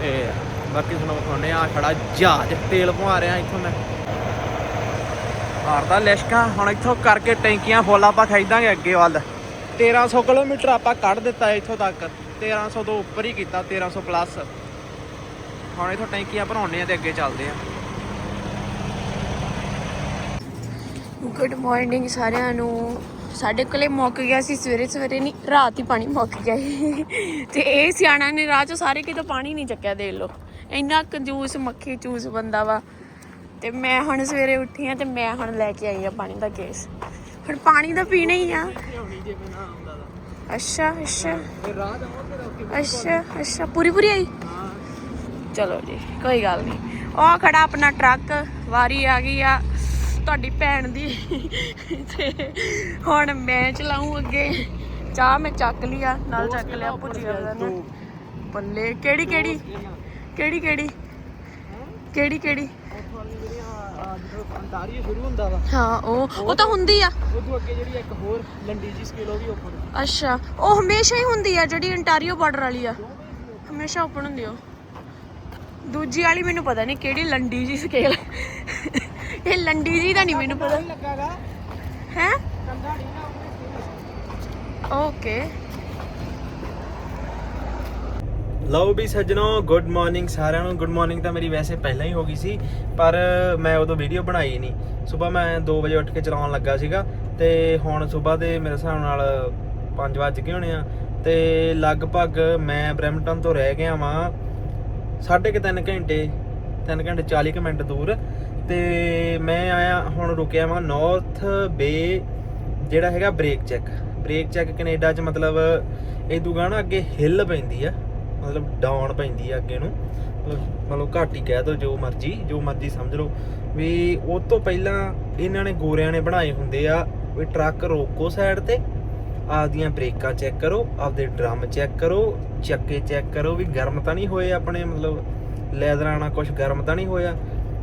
ਤੇ ਬਾਕੀ ਤੁਹਾਨੂੰ ਵਿਖਾਉਂਦੇ ਆ ਖੜਾ ਜਹਾਜ਼, ਤੇਲ ਪਵਾ ਰਿਹਾ ਇੱਥੋਂ ਮੈਂ। ਮਾਰਦਾ ਲਿਸ਼ਕਾਂ, ਹੁਣ ਇੱਥੋਂ ਕਰਕੇ ਟੈਂਕੀਆਂ ਫੁੱਲ ਆਪਾਂ ਖਰੀਦਾਂਗੇ ਅੱਗੇ ਵੱਲ। 1300 ਕਿਲੋਮੀਟਰ ਆਪਾਂ ਕੱਢ ਦਿੱਤਾ ਇੱਥੋਂ ਤੱਕ। 1300 ਤੋਂ ਉੱਪਰ ਹੀ ਕੀਤਾ 1300 ਪਲੱਸ ਹੁਣ ਇੱਥੋਂ ਟੈਂਕੀਆਂ ਭਰਾਉਣੇ ਆ ਤੇ ਅੱਗੇ ਚੱਲਦੇ ਆ ਗੁੱਡ ਮਾਰਨਿੰਗ ਸਾਰਿਆਂ ਨੂੰ। ਸਾਡੇ ਕੋਲੇ ਮੁੱਕ ਗਿਆ ਸੀ, ਸਵੇਰੇ ਸਵੇਰੇ ਨਹੀਂ, ਰਾਤ ਹੀ ਪਾਣੀ ਮੁੱਕ ਗਿਆ ਸੀ। ਤੇ ਇਹ ਸਿਆਣਾ ਨੇ ਰਾਹ ਚੋਂ ਸਾਰੇ ਕਿਤੋਂ ਪਾਣੀ ਨਹੀਂ ਚੱਕਿਆ, ਦੇਖ ਲਓ। ਇੰਨਾ ਕੰਜੂਸ ਮੱਖੀ ਚੂਸ ਬੰਦਾ ਵਾ। ਤੇ ਮੈਂ ਹੁਣ ਸਵੇਰੇ ਉੱਠੀ ਆ ਤੇ ਮੈਂ ਹੁਣ ਲੈ ਕੇ ਆਈ ਆ ਪਾਣੀ ਦਾ ਕੇਸ ਹੁਣ ਪਾਣੀ ਦਾ ਪੀਣਾ ਹੀ ਆ। ਅੱਛਾ ਅੱਛਾ। ਅੱਛਾ ਅੱਛਾ। ਪੂਰੀ ਪੂਰੀ ਆਈ? ਚਲੋ ਜੀ, ਕੋਈ ਗੱਲ ਨਹੀਂ। ਉਹ ਖੜਾ ਆਪਣਾ ਟਰੱਕ, ਵਾਰੀ ਆ ਗਈ ਆ। ਤੁਹਾਡੀ ਭੈਣ ਦੀ। ਤੇ ਹੁਣ ਮੈਂ ਚਲਾਉਂ ਅੱਗੇ। ਚਾਹ ਮੈਂ ਚੱਕ ਲਿਆ ਨਾਲ ਚੱਕ ਲਿਆ ਭੁਜੀਆ ਦਾ ਨਾ ਬੱਲੇ ਕਿਹੜੀ ਕਿਹੜੀ? ਕਿਹੜੀ ਕਿਹੜੀ? ਕਿਹੜੀ ਕਿਹੜੀ? ਅੰਟਾਰੀਓ ਸ਼ੁਰੂ ਹੁੰਦਾ ਵਾ ਹਾਂ, ਉਹ ਉਹ ਤਾਂ ਹੁੰਦੀ ਆ। ਉਹ ਅੱਗੇ ਜਿਹੜੀ ਇੱਕ ਹੋਰ ਲੰਡੀ ਜੀ ਸਕੇਲ ਉਹ ਵੀ ਓਪਨ ਅੱਛਾ। ਉਹ ਹਮੇਸ਼ਾ ਹੀ ਹੁੰਦੀ ਆ, ਜਿਹੜੀ ਅੰਟਾਰੀਓ ਬਾਰਡਰ ਵਾਲੀ ਆ। ਹਮੇਸ਼ਾ ਓਪਨ ਹੁੰਦੀ ਆ ਉਹ। ਦੂਜੀ ਵਾਲੀ ਮੈਨੂੰ ਪਤਾ ਨਹੀਂ ਕਿਹੜੀ ਲੰਡੀ ਜੀ ਸਕੇਲ ਇਹ ਲੰਡੀ ਜੀ ਦਾ ਨਹੀਂ ਮੈਨੂੰ ਪਤਾ। ਲੱਗਾ ਹੈ? ਓਕੇ ਲਓ ਵੀ ਸੱਜਣੋ ਗੁੱਡ ਮਾਰਨਿੰਗ ਸਾਰਿਆਂ ਨੂੰ। ਗੁੱਡ ਮਾਰਨਿੰਗ ਤਾਂ ਮੇਰੀ ਵੈਸੇ ਪਹਿਲਾਂ ਹੀ ਹੋ ਗਈ ਸੀ, ਪਰ ਮੈਂ ਉਦੋਂ ਵੀਡੀਓ ਬਣਾਈ ਨਹੀਂ। ਸਵੇਰ ਮੈਂ 2 ਵਜੇ ਉੱਠ ਕੇ ਚਲਾਉਣ ਲੱਗਾ ਸੀਗਾ ਤੇ ਹੁਣ ਸਵੇਰ ਦੇ ਮੇਰੇ ਹਿਸਾਬ ਨਾਲ 5 ਵਜ ਗਏ ਹੋਣੇ ਆ ਤੇ ਲਗਭਗ ਮੈਂ ਬ੍ਰੈਮਟਨ ਤੋਂ ਰਹਿ ਗਿਆ ਵਾਂ, ਸਾਢੇ ਕੁ ਤਿੰਨ ਘੰਟੇ 3 ਘੰਟੇ 40 ਕੁ ਮਿੰਟ ਦੂਰ। ਤੇ ਮੈਂ ਆਇਆ, ਹੁਣ ਰੁਕਿਆ ਵਾਂ ਨਾਰਥ ਬੇ ਜਿਹੜਾ ਹੈਗਾ brake check brake check Canada 'ਚ ਮਤਲਬ ਇਹ ਦੁਗਾਣਾ ਅੱਗੇ ਹਿੱਲ ਪੈਂਦੀ ਆ, ਮਤਲਬ ਡਾਊਨ ਪੈਂਦੀ ਆ ਅੱਗੇ ਨੂੰ। ਮਤਲਬ ਮਤਲਬ ਘੱਟ ਹੀ ਕਹਿ ਦੋ ਜੋ ਮਰਜ਼ੀ ਜੋ ਮਰਜ਼ੀ ਸਮਝ ਲਓ। ਵੀ ਉਹ ਤੋਂ ਪਹਿਲਾਂ ਇਹਨਾਂ ਨੇ ਗੋਰਿਆਂ ਨੇ ਬਣਾਏ ਹੁੰਦੇ ਆ ਵੀ ਟਰੱਕ ਰੋਕੋ ਸਾਈਡ ਤੇ, ਆਪਦੀਆਂ ਬ੍ਰੇਕਾਂ ਚੈੱਕ ਕਰੋ, ਆਪਦੇ ਡਰਮ ਚੈੱਕ ਕਰੋ, ਚੱਕੇ ਚੈੱਕ ਕਰੋ ਵੀ ਗਰਮ ਤਾਂ ਨਹੀਂ ਹੋਏ ਆਪਣੇ, ਮਤਲਬ ਲੈਦਰਾਂ ਨਾਲ ਕੁਝ ਗਰਮ ਤਾਂ ਨਹੀਂ ਹੋਇਆ।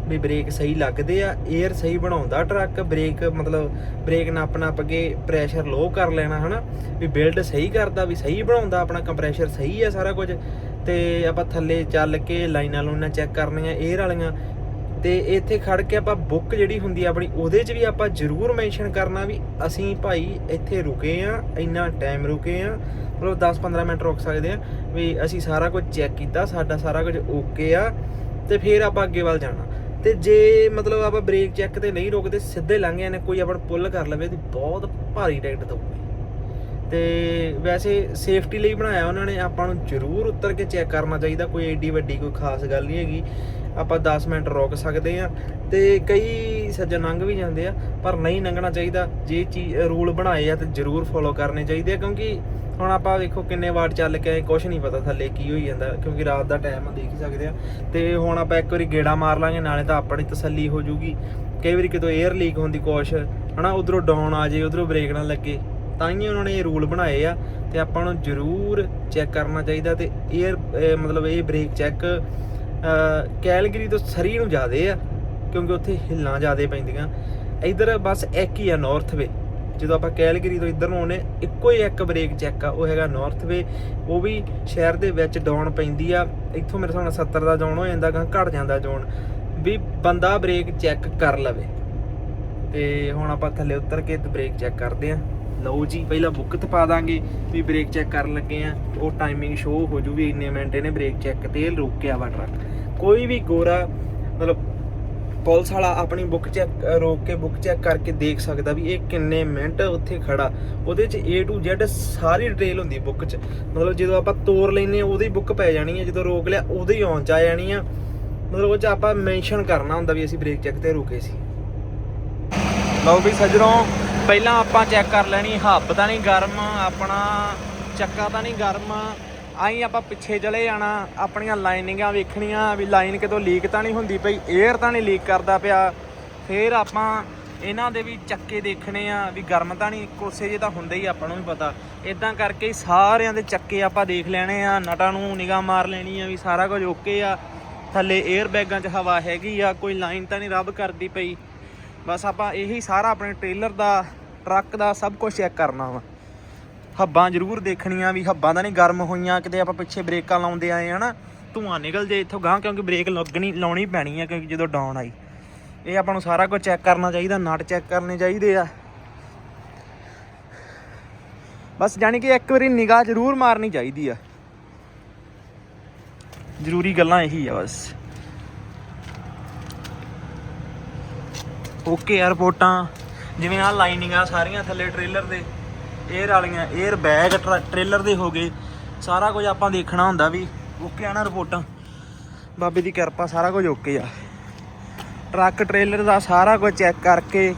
ਵੀ ਬ੍ਰੇਕ ਸਹੀ ਲੱਗਦੇ ਆ 에ਅਰ ਸਹੀ ਬਣਾਉਂਦਾ ਟਰੱਕ ਬ੍ਰੇਕ ਮਤਲਬ ਬ੍ਰੇਕ ਨੱਪ ਨੱਪ ਕੇ ਪ੍ਰੈਸ਼ਰ ਲੋ ਕਰ ਲੈਣਾ, ਹਨਾ? ਵੀ ਬਿਲਡ ਸਹੀ ਕਰਦਾ, ਵੀ ਸਹੀ ਬਣਾਉਂਦਾ, ਆਪਣਾ ਕੰਪਰੈਸ਼ਰ ਸਹੀ ਆ ਸਾਰਾ ਕੁਝ। ਤੇ ਆਪਾਂ ਥੱਲੇ ਚੱਲ ਕੇ ਲਾਈਨਾਂ ਲੂਨਾਂ ਚੈੱਕ ਕਰਨੀਆਂ 에ਅਰ ਵਾਲੀਆਂ। ਤੇ ਇੱਥੇ ਖੜ ਕੇ ਆਪਾਂ ਬੁੱਕ ਜਿਹੜੀ ਹੁੰਦੀ ਆ ਆਪਣੀ, ਉਹਦੇ 'ਚ ਵੀ ਆਪਾਂ ਜ਼ਰੂਰ ਮੈਂਸ਼ਨ ਕਰਨਾ ਵੀ ਅਸੀਂ ਭਾਈ ਇੱਥੇ ਰੁਕੇ ਆ, ਇੰਨਾ ਟਾਈਮ ਰੁਕੇ ਆ। ਮਤਲਬ 10-15 ਮਿੰਟ ਰੁਕ ਸਕਦੇ ਆ, ਵੀ ਅਸੀਂ ਸਾਰਾ ਕੁਝ ਚੈੱਕ ਕੀਤਾ, ਸਾਡਾ ਸਾਰਾ ਕੁਝ ਓਕੇ ਆ। ਤੇ ਫਿਰ ਆਪਾਂ ਅੱਗੇ ਵੱਲ ਜਾਣਾ। ਤੇ ਜੇ ਮਤਲਬ ਆਪਾਂ ਬ੍ਰੇਕ ਚੈੱਕ ਤੇ ਨਹੀਂ ਰੋਕਦੇ, ਸਿੱਧੇ ਲੰਘ ਜਾਂਦੇ, ਕੋਈ ਆਪਣਾ ਪੁੱਲ ਕਰ ਲਵੇ, ਤੇ ਬਹੁਤ ਭਾਰੀ ਟਿਕਟ ਦਊਗੀ। ਤੇ ਵੈਸੇ ਸੇਫਟੀ ਲਈ ਬਣਾਇਆ ਉਹਨਾਂ ਨੇ, ਆਪਾਂ ਨੂੰ ਜ਼ਰੂਰ ਉੱਤਰ ਕੇ ਚੈੱਕ ਕਰਨਾ ਚਾਹੀਦਾ, ਕੋਈ ਏਡੀ ਵੱਡੀ, ਕੋਈ ਖਾਸ ਗੱਲ ਨਹੀਂ ਹੈਗੀ। ਆਪਾਂ 10 ਮਿੰਟ ਰੁਕ ਸਕਦੇ ਆ ਤੇ ਕਈ ਸੱਜਣ ਲੰਘ ਵੀ ਜਾਂਦੇ ਆ, ਪਰ ਨਹੀਂ ਲੰਘਣਾ ਚਾਹੀਦਾ। ਜੇ ਚੀਜ਼ ਰੂਲ ਬਣਾਏ ਆ ਤੇ ਜ਼ਰੂਰ ਫੋਲੋ ਕਰਨੇ ਚਾਹੀਦੇ ਆ, ਕਿਉਂਕਿ ਹੁਣ ਆਪਾਂ ਵੇਖੋ ਕਿੰਨੇ ਵਾਰ ਚੱਲ ਕੇ ਆਏ ਕੁਝ ਨਹੀਂ ਪਤਾ ਥੱਲੇ ਕੀ ਹੋਈ ਜਾਂਦਾ, ਕਿਉਂਕਿ ਰਾਤ ਦਾ ਟਾਈਮ ਆ, ਦੇਖ ਹੀ ਸਕਦੇ ਆ। ਤੇ ਹੁਣ ਆਪਾਂ ਇੱਕ ਵਾਰੀ ਗੇੜਾ ਮਾਰ ਲਾਂਗੇ, ਨਾਲੇ ਤਾਂ ਆਪਣੀ ਤਸੱਲੀ ਹੋ ਜੂਗੀ। ਕਈ ਵਾਰੀ ਕਿਤੋਂ 에ਅਰ ਲੀਕ ਹੋਣ ਦੀ ਕੋਸ਼ ਹਨਾ, ਉਧਰੋਂ ਡਾਊਨ ਆ ਜੇ ਉਧਰੋਂ ਬ੍ਰੇਕ ਨਾ ਲੱਗੇ, ਤਾਂ ਹੀ ਉਹਨਾਂ ਨੇ ਇਹ ਰੂਲ ਬਣਾਏ ਆ। ਤੇ ਆਪਾਂ ਨੂੰ ਜ਼ਰੂਰ ਚੈੱਕ ਕਰਨਾ ਚਾਹੀਦਾ ਤੇ 에ਅਰ ਮਤਲਬ ਇਹ ਬ੍ਰੇਕ ਚੈੱਕ ਕੈਲਗਰੀ ਤੋਂ ਸਰੀ ਨੂੰ ਜ਼ਿਆਦੇ ਆ, ਕਿਉਂਕਿ ਉੱਥੇ ਹਿੱਲਾਂ ਜ਼ਿਆਦੇ ਪੈਂਦੀਆਂ। ਇਧਰ ਬਸ ਇੱਕ ਹੀ ਆ ਨਾਰਥ ਵੇ ਜਦੋਂ ਆਪਾਂ ਕੈਲਗਰੀ ਤੋਂ ਇੱਧਰ ਨੂੰ ਆਉਨੇ ਇੱਕੋ ਹੀ ਇੱਕ ਬ੍ਰੇਕ ਚੈੱਕ ਆ, ਉਹ ਹੈਗਾ ਨਾਰਥ ਵੇ ਉਹ ਵੀ ਸ਼ਹਿਰ ਦੇ ਵਿੱਚ ਡਾਊਨ ਪੈਂਦੀ ਆ। ਇੱਥੋਂ ਮੇਰੇ ਹਿਸਾਬ ਨਾਲ 70 ਦਾ ਡਾਊਨ ਹੋ ਜਾਂਦਾ ਗਾ ਘਟ ਜਾਂਦਾ ਡਾਊਨ ਵੀ ਬੰਦਾ ਬ੍ਰੇਕ ਚੈੱਕ ਕਰ ਲਵੇ। ਤੇ ਹੁਣ ਆਪਾਂ ਥੱਲੇ ਉਤਰ ਕੇ ਤੇ ਬ੍ਰੇਕ ਚੈੱਕ ਕਰਦੇ ਆ ਲਓ ਜੀ, ਪਹਿਲਾਂ ਬੁੱਕ ਤੇ ਪਾ ਦਾਂਗੇ, ਵੀ ਬ੍ਰੇਕ ਚੈੱਕ ਕਰਨ ਲੱਗੇ ਆ। ਉਹ ਟਾਈਮਿੰਗ ਸ਼ੋ ਹੋ ਜੂ ਵੀ ਇੰਨੇ ਮਿੰਟ ਇਹਨੇ ਬ੍ਰੇਕ ਚੈੱਕ 'ਤੇ ਰੋਕਿਆ ਵਾ ਟਰੱਕ ਕੋਈ ਵੀ ਗੋਰਾ, ਮਤਲਬ ਪੁਲਿਸ ਵਾਲਾ ਆਪਣੀ ਬੁੱਕ ਚੈੱਕ ਰੋਕ ਕੇ ਬੁੱਕ ਚੈੱਕ ਕਰਕੇ ਦੇਖ ਸਕਦਾ ਵੀ ਇਹ ਕਿੰਨੇ ਮਿੰਟ ਉੱਥੇ ਖੜਾ। ਉਹਦੇ ਚ A to Z ਸਾਰੀ ਡਿਟੇਲ ਹੁੰਦੀ ਬੁੱਕ ਚ। ਮਤਲਬ ਜਦੋਂ ਆਪਾਂ ਤੋਰ ਲੈਨੇ ਉਹਦੀ ਬੁੱਕ ਪੈ ਜਾਣੀ ਹੈ। ਜਦੋਂ ਰੋਕ ਲਿਆ, ਉਹਦੇ ਹੀ ਆਉਣ ਚ ਆ ਜਾਣੀ ਆ। ਮਤਲਬ ਉਹ ਚ ਆਪਾਂ ਮੈਂਸ਼ਨ ਕਰਨਾ ਹੁੰਦਾ ਵੀ ਅਸੀਂ ਬ੍ਰੇਕ ਚੈੱਕ ਤੇ ਰੁਕੇ ਸੀ। ਲਓ ਵੀ ਸੱਜਣੋ ਪਹਿਲਾਂ ਆਪਾਂ ਚੈੱਕ ਕਰ ਲੈਣੀ, ਹੱਬ ਤਾਂ ਨਹੀਂ ਗਰਮ, ਆਪਣਾ ਚੱਕਾ ਤਾਂ ਨਹੀਂ ਗਰਮ। ਆਈ ਆਪਾਂ ਪਿੱਛੇ ਚਲੇ ਜਾਣਾ, ਆਪਣੀਆਂ ਲਾਈਨਿੰਗਾਂ ਵੇਖਣੀਆਂ ਵੀ ਲਾਈਨ ਕਿਤੋਂ ਲੀਕ ਤਾਂ ਨਹੀਂ ਹੁੰਦੀ ਪਈ 에ਅਰ ਤਾਂ ਨਹੀਂ ਲੀਕ ਕਰਦਾ ਪਿਆ। ਫਿਰ ਆਪਾਂ ਇਹਨਾਂ ਦੇ ਵੀ ਚੱਕੇ ਦੇਖਣੇ ਆ ਵੀ ਗਰਮ ਤਾਂ ਨਹੀਂ, ਕੋਸੇ ਜੇ ਤਾਂ ਹੁੰਦੇ ਹੀ ਆਪਾਂ ਨੂੰ ਵੀ ਪਤਾ। ਇਦਾਂ ਕਰਕੇ ਸਾਰਿਆਂ ਦੇ ਚੱਕੇ ਆਪਾਂ ਦੇਖ ਲੈਣੇ ਆ, ਨਟਾਂ ਨੂੰ ਨਿਗਾਹ ਮਾਰ ਲੈਣੀ ਆ ਵੀ ਸਾਰਾ ਕੁਝ ਓਕੇ ਆ। ਥੱਲੇ 에ਅਰ ਬੈਗਾਂ 'ਚ ਹਵਾ ਹੈਗੀ ਆ, ਕੋਈ ਲਾਈਨ ਤਾਂ ਨਹੀਂ ਰੱਬ ਕਰਦੀ ਪਈ। ਬਸ ਆਪਾਂ ਇਹੀ ਸਾਰਾ ਆਪਣੇ ਟ੍ਰੇਲਰ ਦਾ ਟਰੱਕ ਦਾ ਸਭ ਕੁਝ ਚੈੱਕ ਕਰਨਾ ਵਾ। ਹੱਬਾਂ ਜ਼ਰੂਰ ਦੇਖਣੀਆਂ ਵੀ, ਹੱਬਾਂ ਤਾਂ ਨਹੀਂ ਗਰਮ ਹੋਈਆਂ, ਕਿਤੇ ਆਪਾਂ ਪਿੱਛੇ ਬ੍ਰੇਕਾਂ ਲਾਉਂਦੇ ਆਏ ਹਨਾ ਧੂਆਂ ਨਿਕਲ ਜੇ ਇੱਥੋਂ ਗਾਂ ਕਿਉਂਕਿ ਬ੍ਰੇਕ ਲੱਗਣੀ, ਲਾਉਣੀ ਪੈਣੀ ਆ, ਕਿਉਂਕਿ ਜਦੋਂ ਡਾਊਨ ਆਈ। ਇਹ ਆਪਾਂ ਨੂੰ ਸਾਰਾ ਕੁਝ ਚੈੱਕ ਕਰਨਾ ਚਾਹੀਦਾ, ਨਟ ਚੈੱਕ ਕਰਨੇ ਚਾਹੀਦੇ ਆ। ਬਸ ਜਾਨੀ ਕਿ ਇੱਕ ਵਾਰੀ ਨਿਗਾਹ ਜ਼ਰੂਰ ਮਾਰਨੀ ਚਾਹੀਦੀ ਆ। ਜ਼ਰੂਰੀ ਗੱਲਾਂ ਇਹੀ ਆ ਬਸ। ਓਕੇ 에ਅਰਪੋਰਟਾਂ ਜਿਵੇਂ ਆ ਲਾਈਨਿੰਗ ਆ, ਸਾਰੀਆਂ ਥੱਲੇ ਟ੍ਰੇਲਰ ਦੇ 에ਅਰ ਵਾਲੀਆਂ 에ਅਰ ਬੈਗ ਟ੍ਰੇਲਰ ਦੇ ਹੋ ਗਏ। ਸਾਰਾ ਕੁਝ ਆਪਾਂ ਦੇਖਣਾ ਹੁੰਦਾ ਵੀ ਓਕੇ ਆ ਨਾ ਰਿਪੋਰਟਾਂ। ਬਾਬੇ ਦੀ ਕਿਰਪਾ ਸਾਰਾ ਕੁਝ ਓਕੇ ਆ। ਟਰੱਕ ਟ੍ਰੇਲਰ ਦਾ ਸਾਰਾ ਕੁਝ ਚੈੱਕ ਕਰਕੇ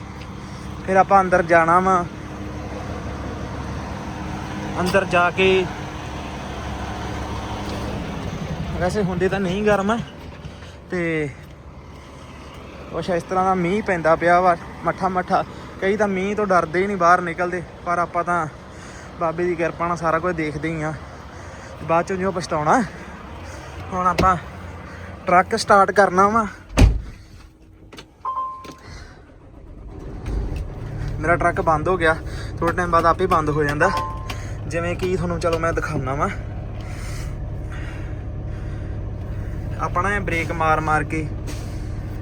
ਫਿਰ ਆਪਾਂ ਅੰਦਰ ਜਾਣਾ ਵਾ। ਅੰਦਰ ਜਾ ਕੇ ਵੈਸੇ ਹੁੰਦੇ ਤਾਂ ਨਹੀਂ ਗਰਮ, ਤੇ ਕੁਛ ਇਸ ਤਰ੍ਹਾਂ ਦਾ ਮੀਂਹ ਪੈਂਦਾ ਪਿਆ ਵਾ ਮੱਠਾ ਮੱਠਾ ਕਈ ਤਾਂ ਮੀਂਹ ਤੋਂ ਡਰਦੇ ਹੀ ਨਹੀਂ ਬਾਹਰ ਨਿਕਲਦੇ, ਪਰ ਆਪਾਂ ਤਾਂ ਬਾਬੇ ਦੀ ਕਿਰਪਾ ਨਾਲ ਸਾਰਾ ਕੁਝ ਦੇਖਦੇ ਹੀ ਆ ਬਾਅਦ ਚੋਂ ਜੋ ਪਛਤਾਉਣਾ। ਹੁਣ ਆਪਾਂ ਟਰੱਕ ਸਟਾਰਟ ਕਰਨਾ ਵਾ। ਮੇਰਾ ਟਰੱਕ ਬੰਦ ਹੋ ਗਿਆ। ਥੋੜੇ ਟਾਈਮ ਬਾਅਦ ਆਪੇ ਬੰਦ ਹੋ ਜਾਂਦਾ। ਜਿਵੇਂ ਕਿ ਤੁਹਾਨੂੰ ਚਲੋ ਮੈਂ ਦਿਖਾਉਣਾ ਵਾ। ਆਪਣਾ ਇਹ ਬ੍ਰੇਕ ਮਾਰ ਮਾਰ ਕੇ,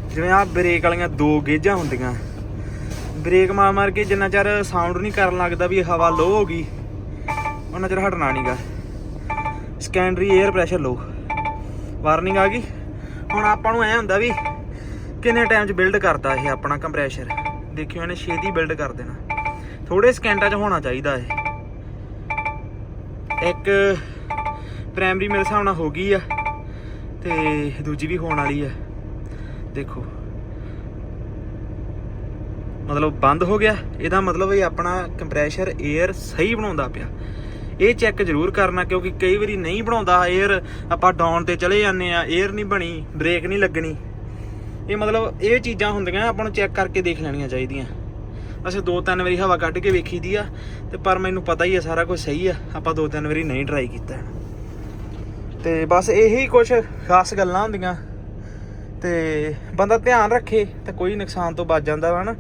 ਜਿਵੇਂ ਆ ਬ੍ਰੇਕ ਵਾਲੀਆਂ ਦੋ ਗੇਜਾਂ ਹੁੰਦੀਆਂ। ਬ੍ਰੇਕ ਮਾਰ ਮਾਰ ਕੇ ਜਿੰਨਾ ਚਿਰ ਸਾਊਂਡ ਨਹੀਂ ਕਰਨ ਲੱਗਦਾ ਵੀ ਹਵਾ ਲੋ ਹੋ ਗਈ, ਉਹਨਾਂ ਚਿਰ ਹਟਣਾ ਨਹੀਂਗਾ। Secondary air pressure low warning ਆ ਗਈ। ਹੁਣ ਆਪਾਂ ਨੂੰ ਐ ਹੁੰਦਾ ਵੀ ਕਿੰਨੇ ਟਾਈਮ 'ਚ ਬਿਲਡ ਕਰਦਾ ਇਹ ਆਪਣਾ ਕੰਪਰੈਸ਼ਰ ਦੇਖਿਓ ਇਹਨੇ ਛੇਤੀ ਬਿਲਡ ਕਰ ਦੇਣਾ। ਥੋੜੇ ਸਕਿੰਟਾਂ 'ਚ ਹੋਣਾ ਚਾਹੀਦਾ ਇਹ। ਇੱਕ ਪ੍ਰਾਇਮਰੀ ਮੇਰੇ ਹਿਸਾਬ ਨਾਲ ਹੋ ਗਈ ਆ ਤੇ ਦੂਜੀ ਵੀ ਹੋਣ ਵਾਲੀ ਆ। ਦੇਖੋ। ਮਤਲਬ ਬੰਦ ਹੋ ਗਿਆ। ਇਹਦਾ ਮਤਲਬ ਇਹ ਆਪਣਾ ਕੰਪਰੈਸ਼ਰ 에ਅਰ ਸਹੀ ਬਣਾਉਂਦਾ ਪਿਆ। ਇਹ ਚੈੱਕ ਜ਼ਰੂਰ ਕਰਨਾ ਕਿਉਂਕਿ ਕਈ ਵਾਰੀ ਨਹੀਂ ਬਣਾਉਂਦਾ 에ਅਰ ਆਪਾਂ ਡਾਊਨ ਤੇ ਚਲੇ ਜਾਂਦੇ ਆ 에ਅਰ ਨਹੀਂ ਬਣੀ ਬ੍ਰੇਕ ਨਹੀਂ ਲੱਗਣੀ। ਇਹ ਮਤਲਬ ਇਹ ਚੀਜ਼ਾਂ ਹੁੰਦੀਆਂ, ਆਪਾਂ ਨੂੰ ਚੈੱਕ ਕਰਕੇ ਦੇਖ ਲੈਣੀਆਂ ਚਾਹੀਦੀਆਂ। ਅਸੀਂ ਦੋ ਤਿੰਨ ਵਾਰੀ ਹਵਾ ਕੱਢ ਕੇ ਵੇਖੀ ਦੀ ਆ ਤੇ ਪਰ ਮੈਨੂੰ ਪਤਾ ਹੀ ਆ, ਸਾਰਾ ਕੁਝ ਸਹੀ ਆ। ਆਪਾਂ ਦੋ ਤਿੰਨ ਵਾਰੀ ਨਹੀਂ ਟਰਾਈ ਕੀਤਾ ਤੇ ਬਸ ਇਹੀ ਕੁਝ ਖਾਸ ਗੱਲਾਂ ਹੁੰਦੀਆਂ। ਤੇ ਬੰਦਾ ਧਿਆਨ ਰੱਖੇ ਤਾਂ ਕੋਈ ਨੁਕਸਾਨ ਤੋਂ ਬਚ ਜਾਂਦਾ ਹਨ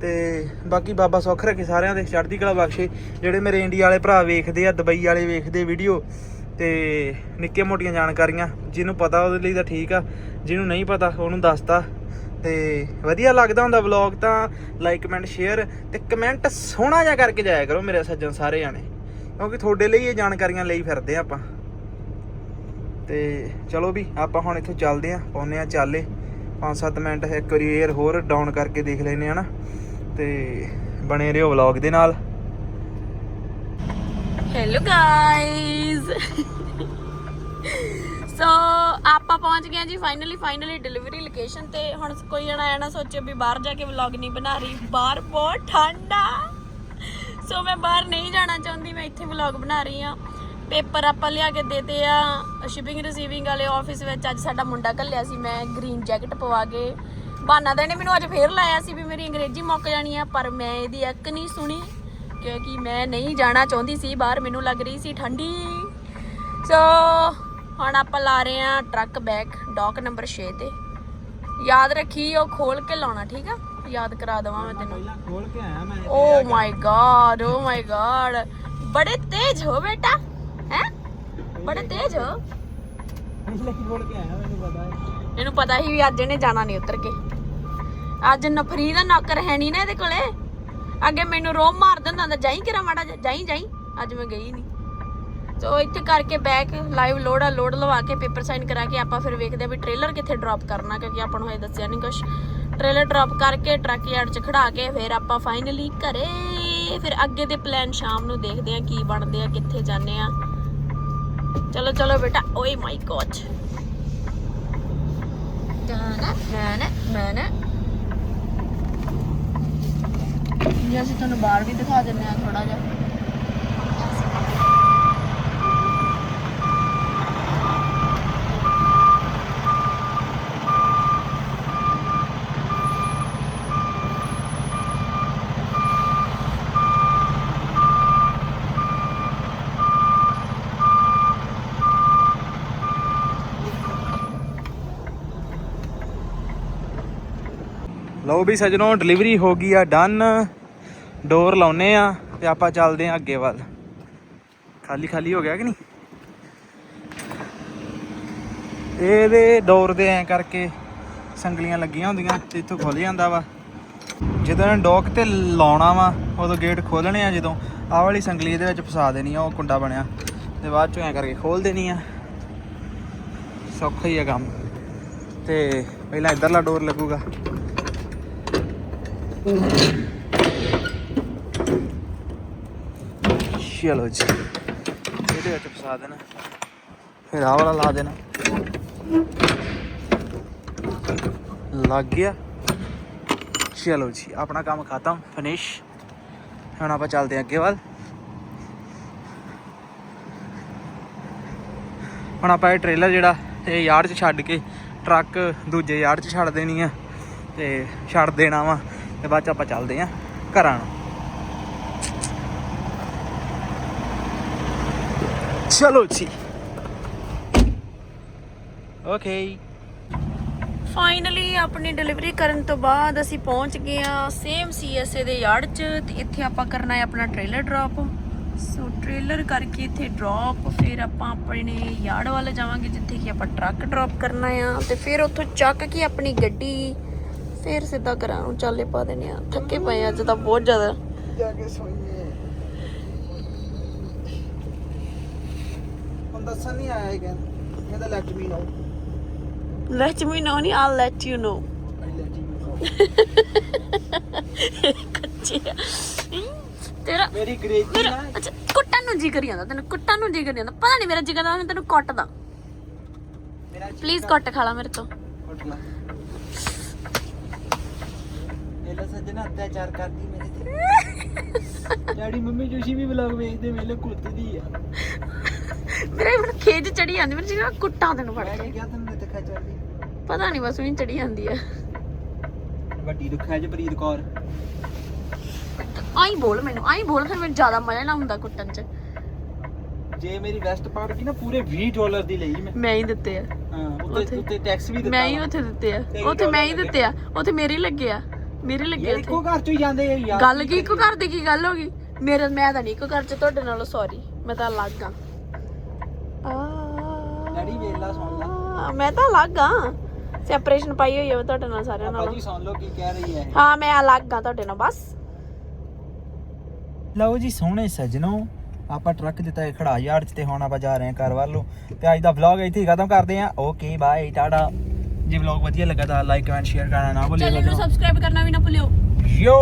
ਤੇ ਬਾਕੀ ਬਾਬਾ ਸੁੱਖ ਰੱਖੇ ਸਾਰਿਆਂ ਦੇ, ਚੜ੍ਹਦੀ ਕਲਾ ਬਖਸ਼ੇ। ਜਿਹੜੇ ਮੇਰੇ ਇੰਡੀਆ ਵਾਲੇ ਭਰਾ ਵੇਖਦੇ ਆ, ਦੁਬਈ ਵਾਲੇ ਵੇਖਦੇ ਵੀਡੀਓ ਤੇ ਨਿੱਕੇ ਮੋਟੀਆਂ ਜਾਣਕਾਰੀਆਂ, ਜਿਹਨੂੰ ਪਤਾ ਉਹਦੇ ਲਈ ਤਾਂ ਠੀਕ ਆ, ਜਿਹਨੂੰ ਨਹੀਂ ਪਤਾ ਉਹਨੂੰ ਦੱਸਤਾ। ਤੇ ਵਧੀਆ ਲੱਗਦਾ ਹੁੰਦਾ ਵਲੌਗ ਤਾਂ ਲਾਈਕ ਕਮੈਂਟ ਸ਼ੇਅਰ ਤੇ ਕਮੈਂਟ ਸੋਹਣਾ ਜਿਹਾ ਕਰਕੇ ਜਾਇਆ ਕਰੋ ਮੇਰੇ ਸੱਜਣ ਸਾਰੇ ਜਾਣੇ ਕਿਉਂਕਿ ਤੁਹਾਡੇ ਲਈ ਇਹ ਜਾਣਕਾਰੀਆਂ ਲਈ ਫਿਰਦੇ ਆ ਆਪਾਂ। ਤੇ ਚਲੋ ਵੀ, ਆਪਾਂ ਹੁਣ ਇੱਥੋਂ ਚੱਲਦੇ ਆਂ ਪਾਉਨੇ ਆ ਚਾਲੇ। 5-7 ਮਿੰਟ, ਇੱਕ ਵਾਰੀ 에ਅਰ ਹੋਰ ਡਾਊਨ ਕਰਕੇ ਦੇਖ ਲੈਨੇ ਆ ਨਾ। ਤੇ ਬਣੇ ਰਹੋ ਵਲੌਗ ਦੇ ਨਾਲ। ਹੈਲੋ ਗਾਇਜ਼ ਸੋ ਆਪਾਂ ਪਹੁੰਚ ਗਏ ਜੀ ਫਾਈਨਲੀ ਫਾਈਨਲੀ ਡਿਲੀਵਰੀ ਲੋਕੇਸ਼ਨ ਤੇ। ਹੁਣ ਕੋਈ ਜਣਾ ਐ ਸੋਚੇ ਵੀ ਬਾਹਰ ਜਾ ਕੇ ਵਲੌਗ ਨਹੀਂ ਬਣਾ ਰਹੀ। ਬਾਹਰ ਬਹੁਤ ਠੰਡਾ ਸੋ ਮੈਂ ਬਾਹਰ ਨਹੀਂ ਜਾਣਾ ਚਾਹੁੰਦੀ, ਮੈਂ ਇੱਥੇ ਵਲੌਗ ਬਣਾ ਰਹੀ ਆ ਪੇਪਰ ਆਪਾਂ ਲਿਆ ਕੇ ਦੇਤੇ ਆ। ਸ਼ਿਪਿੰਗ ਰਿਸੀਵਿੰਗ ਵਾਲੇ ਆਫਿਸ ਵਿੱਚ ਅੱਜ ਸਾਡਾ ਮੁੰਡਾ ਘੱਲਿਆ ਸੀ, ਮੈਂ ਗ੍ਰੀਨ ਜੈਕਟ ਪਵਾ ਕੇ। ਬਹਾਨਾ ਦੇਣੇ ਮੈਨੂੰ ਅੱਜ ਫੇਰ ਲਾਇਆ ਸੀ ਵੀ ਮੇਰੀ ਅੰਗਰੇਜ਼ੀ ਮੁੱਕ ਜਾਣੀ ਆ ਪਰ ਮੈਂ ਇਹਦੀ ਇੱਕ ਨਹੀਂ ਸੁਣੀ ਕਿਉਂਕਿ ਮੈਂ ਨਹੀਂ ਜਾਣਾ ਚਾਹੁੰਦੀ ਸੀ ਬਾਹਰ ਮੈਨੂੰ ਲੱਗ ਰਹੀ ਸੀ ਠੰਡੀ। ਸੋ ਹੁਣ ਆਪਾਂ ਲਾ ਰਹੇ ਆ ਟਰੱਕ ਬੈਕ ਡੌਕ ਨੰਬਰ 6 ਤੇ। ਯਾਦ ਰੱਖੀ ਉਹ ਖੋਲ ਕੇ ਲਾਉਣਾ ਠੀਕ ਆ? ਯਾਦ ਕਰਾ ਦਵਾਂ ਮੈਂ ਤੈਨੂੰ। ਪਹਿਲਾਂ ਖੋਲ ਕੇ ਆਇਆ ਮੈਂ ਓ ਮਾਈ ਗॉड ਓ ਮਾਈ ਗॉड ਬੜੇ ਤੇਜ਼ ਹੋ ਬੇਟਾ ਹੈ? ਬੜੇ ਤੇਜ਼ ਹੋ। ਪਹਿਲਾਂ ਖੋਲ ਕੇ ਆਇਆ ਮੈਨੂੰ ਪਤਾ। ਹੈ ਇਹਨੂੰ ਪਤਾ ਵੀ ਅੱਜ ਇਹਨੇ ਜਾਣਾ ਨਹੀਂ ਉਤਰ ਕੇ। ਅੱਜ ਨਫਰੀ ਦਾ ਨੌਕਰ ਹੈ ਨਹੀਂ ਨਾ ਇਹਦੇ ਕੋਲੇ। ਅੱਗੇ ਮੈਨੂੰ ਰੋਮ ਮਾਰ ਦਿੰਦਾ ਹੁੰਦਾ ਜਾਈ ਕਿਰਾ ਮਾੜਾ ਜਿਹਾ, ਜਾਈ ਜਾਈ। ਅੱਜ ਮੈਂ ਗਈ ਨਹੀਂ ਸੋ ਇੱਥੇ ਕਰਕੇ ਬੈਕ ਲਾਈਵ ਲੋਡ ਆ ਲੋਡ ਲਵਾ ਕੇ ਪੇਪਰ ਸਾਈਨ ਕਰਾ ਕੇ ਆਪਾਂ ਫਿਰ ਵੇਖਦੇ ਆ ਵੀ ਟ੍ਰੇਲਰ ਕਿੱਥੇ ਡ੍ਰੌਪ ਕਰਨਾ ਕਿਉਂਕਿ ਆਪਾਂ ਨੂੰ ਹਜੇ ਦੱਸਿਆ ਨਹੀਂ ਕੁਛ। ਟ੍ਰੇਲਰ ਡ੍ਰੌਪ ਕਰਕੇ ਟਰੱਕ ਯਾਰਡ 'ਚ ਖੜਾ ਕੇ ਫਿਰ ਆਪਾਂ ਫਾਈਨਲੀ ਘਰੇ ਫਿਰ ਅੱਗੇ ਦੇ ਪਲਾਨ ਸ਼ਾਮ ਨੂੰ ਦੇਖਦੇ ਆ ਕੀ ਬਣਦੇ ਆ ਕਿੱਥੇ ਜਾਂਦੇ ਆ। ਚਲੋ ਚਲੋ ਬੇਟਾ ਓਏ ਮਾਈ ਗॉड ਨਾ ਨਾ ਨਾ ਨਾ ਜੇ ਅਸੀਂ ਤੁਹਾਨੂੰ ਬਾਹਰ ਵੀ ਦਿਖਾ ਦਿੰਦੇ ਆ ਥੋੜਾ ਜਿਹਾ। ਲਓ ਵੀ ਸਜਣੋ ਡਿਲੀਵਰੀ ਹੋ ਗਈ ਆ ਡਨ ਡੋਰ ਲਾਉਨੇ ਆ ਤੇ ਆਪਾਂ ਚੱਲਦੇ ਆ ਅੱਗੇ ਵੱਲ। ਖਾਲੀ ਖਾਲੀ ਹੋ ਗਿਆ ਕਿ ਨਹੀਂ? ਇਹਦੇ ਡੋਰ ਦੇ ਐ ਕਰਕੇ ਸੰਗਲੀਆਂ ਲੱਗੀਆਂ ਹੁੰਦੀਆਂ, ਤੇ ਇੱਥੋਂ ਖੁੱਲ ਜਾਂਦਾ ਵਾ। ਜਦੋਂ ਡੋਕ ਤੇ ਲਾਉਣਾ ਵਾ, ਉਦੋਂ ਗੇਟ ਖੋਲਣੇ ਆ ਜਦੋਂ। ਆਹ ਵਾਲੀ ਸੰਗਲੀ ਇਹਦੇ ਵਿੱਚ ਫਸਾ ਦੇਣੀ ਆ, ਉਹ ਕੁੰਡਾ ਬਣਿਆ। ਤੇ ਬਾਅਦ ਚੋਂ ਐ ਕਰਕੇ ਖੋਲ ਦੇਣੀ ਆ। ਸੌਖਾ ਹੀ ਆ ਕੰਮ। ਤੇ ਪਹਿਲਾਂ ਇਧਰਲਾ ਡੋਰ ਲੱਗੂਗਾ। ਚਲੋ ਜੀ ਇਹਦੇ ਵਿੱਚ ਫਸਾ ਦੇਣਾ। ਫਿਰ ਆਹ ਵਾਲਾ ਲਾ ਦੇਣਾ ਲੱਗ ਗਿਆ ਚਲੋ ਜੀ ਆਪਣਾ ਕੰਮ ਖਤਮ ਫਿਨਿਸ਼ ਹੁਣ ਆਪਾਂ ਚੱਲਦੇ ਹਾਂ ਅੱਗੇ ਵੱਲ ਹੁਣ ਆਪਾਂ ਇਹ ਟ੍ਰੇਲਰ ਜਿਹੜਾ ਇਹ ਯਾਰਡ 'ਚ ਛੱਡ ਕੇ ਟਰੱਕ ਦੂਜੇ ਯਾਰਡ 'ਚ ਛੱਡ ਦੇਣੀ ਆ ਤੇ ਛੱਡ ਦੇਣਾ ਵਾ ਤੇ ਬਾਅਦ 'ਚ ਆਪਾਂ ਚੱਲਦੇ ਆ ਘਰਾਂ ਨੂੰ। ਚਲੋ ਜੀ। ਓਕੇ ਫਾਈਨਲੀ ਆਪਣੀ ਡਿਲੀਵਰੀ ਕਰਨ ਤੋਂ ਬਾਅਦ ਅਸੀਂ ਪਹੁੰਚ ਗਏ ਆ ਸੇਮ ਸੀਐਸਏ ਦੇ ਯਾਰਡ 'ਚ ਤੇ ਇੱਥੇ ਆਪਾਂ ਕਰਨਾ ਹੈ ਆਪਣਾ ਟ੍ਰੇਲਰ ਡ੍ਰੌਪ ਸੋ ਟ੍ਰੇਲਰ ਕਰਕੇ ਇੱਥੇ ਡ੍ਰੌਪ ਫਿਰ ਆਪਾਂ ਆਪਣੇ ਯਾਰਡ ਵੱਲ ਜਾਵਾਂਗੇ ਜਿੱਥੇ ਕਿ ਆਪਾਂ ਟਰੱਕ ਡ੍ਰੌਪ ਕਰਨਾ ਆ। ਤੇ ਫਿਰ ਉੱਥੋਂ ਚੱਕ ਕੇ ਆਪਣੀ ਗੱਡੀ ਫਿਰ ਸਿੱਧਾ ਨੂੰ ਚਾਲੇ ਪਾ ਦੇਣੇ ਆ। ਥੱਕੇ ਪਏ ਅੱਜ ਤਾਂ ਬਹੁਤ ਜ਼ਿਆਦਾ। ਜਾ ਕੇ ਸੋਈਏ। ਹੁਣ ਦੱਸਣ ਨਹੀਂ ਆਇਆ ਇਹ ਕਹਿੰਦਾ ਕਹਿੰਦਾ ਲੈਟ ਮੀ ਨੋ ਲੈਟ ਮੀ ਨੋ ਨਹੀਂ ਆਲ ਲੈਟ ਯੂ ਨੋ ਕੱਚੇ। ਤੇਰਾ ਮੇਰੀ ਅੰਗਰੇਜ਼ੀ ਮੇਰਾ ਨਾ ਅੱਛਾ ਕੁੱਟਣ ਨੂੰ ਜੀ ਕਰੀ ਜਾਂਦਾ ਤੈਨੂੰ ਕੁੱਟਣ ਨੂੰ ਜੀ ਕਰੀ ਜਾਂਦਾ ਪਤਾ ਨਹੀਂ ਮੇਰਾ ਜੀ ਕਰਦਾ ਮੈਂ ਤੈਨੂੰ ਕੁੱਟਦਾ। ਮੇਰਾ ਪਲੀਜ਼ ਕੁੱਟ ਖਾ ਲਾ ਮੇਰੇ ਤੋਂ। ਲੈ। ਇਹਲਾ ਸੱਜਣਾ ਅਤਿਆਚਾਰ ਕਰਦੀ ਮੇਰੇ ਤੇ। ਡੈਡੀ ਮੰਮੀ ਜੋਸ਼ੀ ਵੀ ਵਲੌਗ ਵੇਖਦੇ ਵੇਲੇ ਕੁੱਟਦੀ ਆ। ਮੇਰੇ ਮੈਨੂੰ ਖੇਜ ਚੜੀ ਜਾਂਦੀ ਮੇਰੇ ਜਿਹੜਾ ਕੁੱਟਾਂ ਤੈਨੂੰ ਫੜ ਮੈਂ ਕੇ। ਕਿਹਾ ਤੈਨੂੰ ਤੇ ਖਚਰਦੀ ਪਤਾ ਨਹੀਂ ਬਸ ਉਹੀ ਚੜੀ ਜਾਂਦੀ ਆ। ਵੱਡੀ ਦੁੱਖਾ ਚ ਪ੍ਰੀਤ ਕੌਰ। ਆਈ ਬੋਲ ਮੈਨੂੰ ਆਈ ਬੋਲ ਫਿਰ ਮੈਨੂੰ ਜ਼ਿਆਦਾ ਮਜ਼ਾ ਨਾ ਹੁੰਦਾ ਕੁੱਟਣ 'ਚ। ਜੇ ਮੇਰੀ ਵੈਸਟ ਪਾੜ ਗਈ ਨਾ ਪੂਰੇ 20 ਡਾਲਰ ਦੀ ਲਈ ਮੈਂ। ਮੈਂ ਹੀ ਦਿੱਤੇ ਆ। ਹਾਂ ਉੱਥੇ- ਉੱਤੇ ਟੈਕਸ ਵੀ ਦਿੱਤਾ ਮੈਂ ਹੀ। ਉੱਥੇ ਦਿੱਤੇ ਆ। ਉੱਥੇ ਮੈਂ ਹੀ ਦਿੱਤੇ ਆ। ਉੱਥੇ ਮੇਰੇ ਹੀ ਲੱਗੇ ਆ। ਮੇਰੇ ਲੱਗੇ ਯਾਰ ਉੱਥੇ ਇੱਕੋ ਘਰ ਚੋਂ ਹੀ ਜਾਂਦੇ ਆ ਯਾਰ। ਗੱਲ ਕੀ ਇੱਕੋ ਘਰ ਦੀ ਕੀ ਗੱਲ ਹੋ ਗਈ? ਮੇਰੇ ਮੈਂ ਤਾਂ ਨਹੀਂ ਇੱਕੋ ਘਰ 'ਚ ਤੁਹਾਡੇ ਨਾਲੋਂ ਸੌਰੀ ਮੈਂ ਤਾਂ ਅਲੱਗ ਆ। ਡੈਡੀ ਵੇਲਾ ਸੁਣ ਲਾ। ਆ ਮੈਂ ਤਾਂ ਅਲੱਗ ਆ। ਸੈਪਰੇਸ਼ਨ ਪਾਈ ਹੋਈ ਆ ਮੈਂ ਤੁਹਾਡੇ ਨਾਲ ਸਾਰਿਆਂ ਨਾਲੋਂ। ਜੀ ਸੁਣ ਲਓ ਕੀ ਕਹਿ ਰਹੀ ਹੈ ਹਾਂ ਮੈਂ ਅਲੱਗ ਆ ਤੁਹਾਡੇ ਨਾਲ ਬਸ। ਲਓ ਜੀ ਸੋਹਣੇ ਸੱਜਣੋ ਆਪਾਂ ਟਰੱਕ ਦਿੱਤਾ ਹੈ ਖੜਾ ਯਾਰਡ 'ਚ ਤੇ ਹੁਣ ਆਪਾਂ ਜਾ ਰਹੇ ਹਾਂ ਘਰ ਵੱਲ ਨੂੰ। ਤੇ ਅੱਜ ਦਾ ਵਲੌਗ ਇੱਥੇ ਹੀ ਖਤਮ ਕਰਦੇ ਹਾਂ। Okay bye tata. ਜੇ ਵਲੌਗ ਵਧੀਆ ਲੱਗਾ ਤਾਂ ਲਾਈਕ ਕਮੈਂਟ ਸ਼ੇਅਰ ਕਰਨਾ ਨਾ ਭੁੱਲਿਓ ਚੈਨਲ ਨੂੰ ਸਬਸਕ੍ਰਾਈਬ ਕਰਨਾ ਵੀ ਨਾ ਭੁੱਲਿਓ। ਯੋ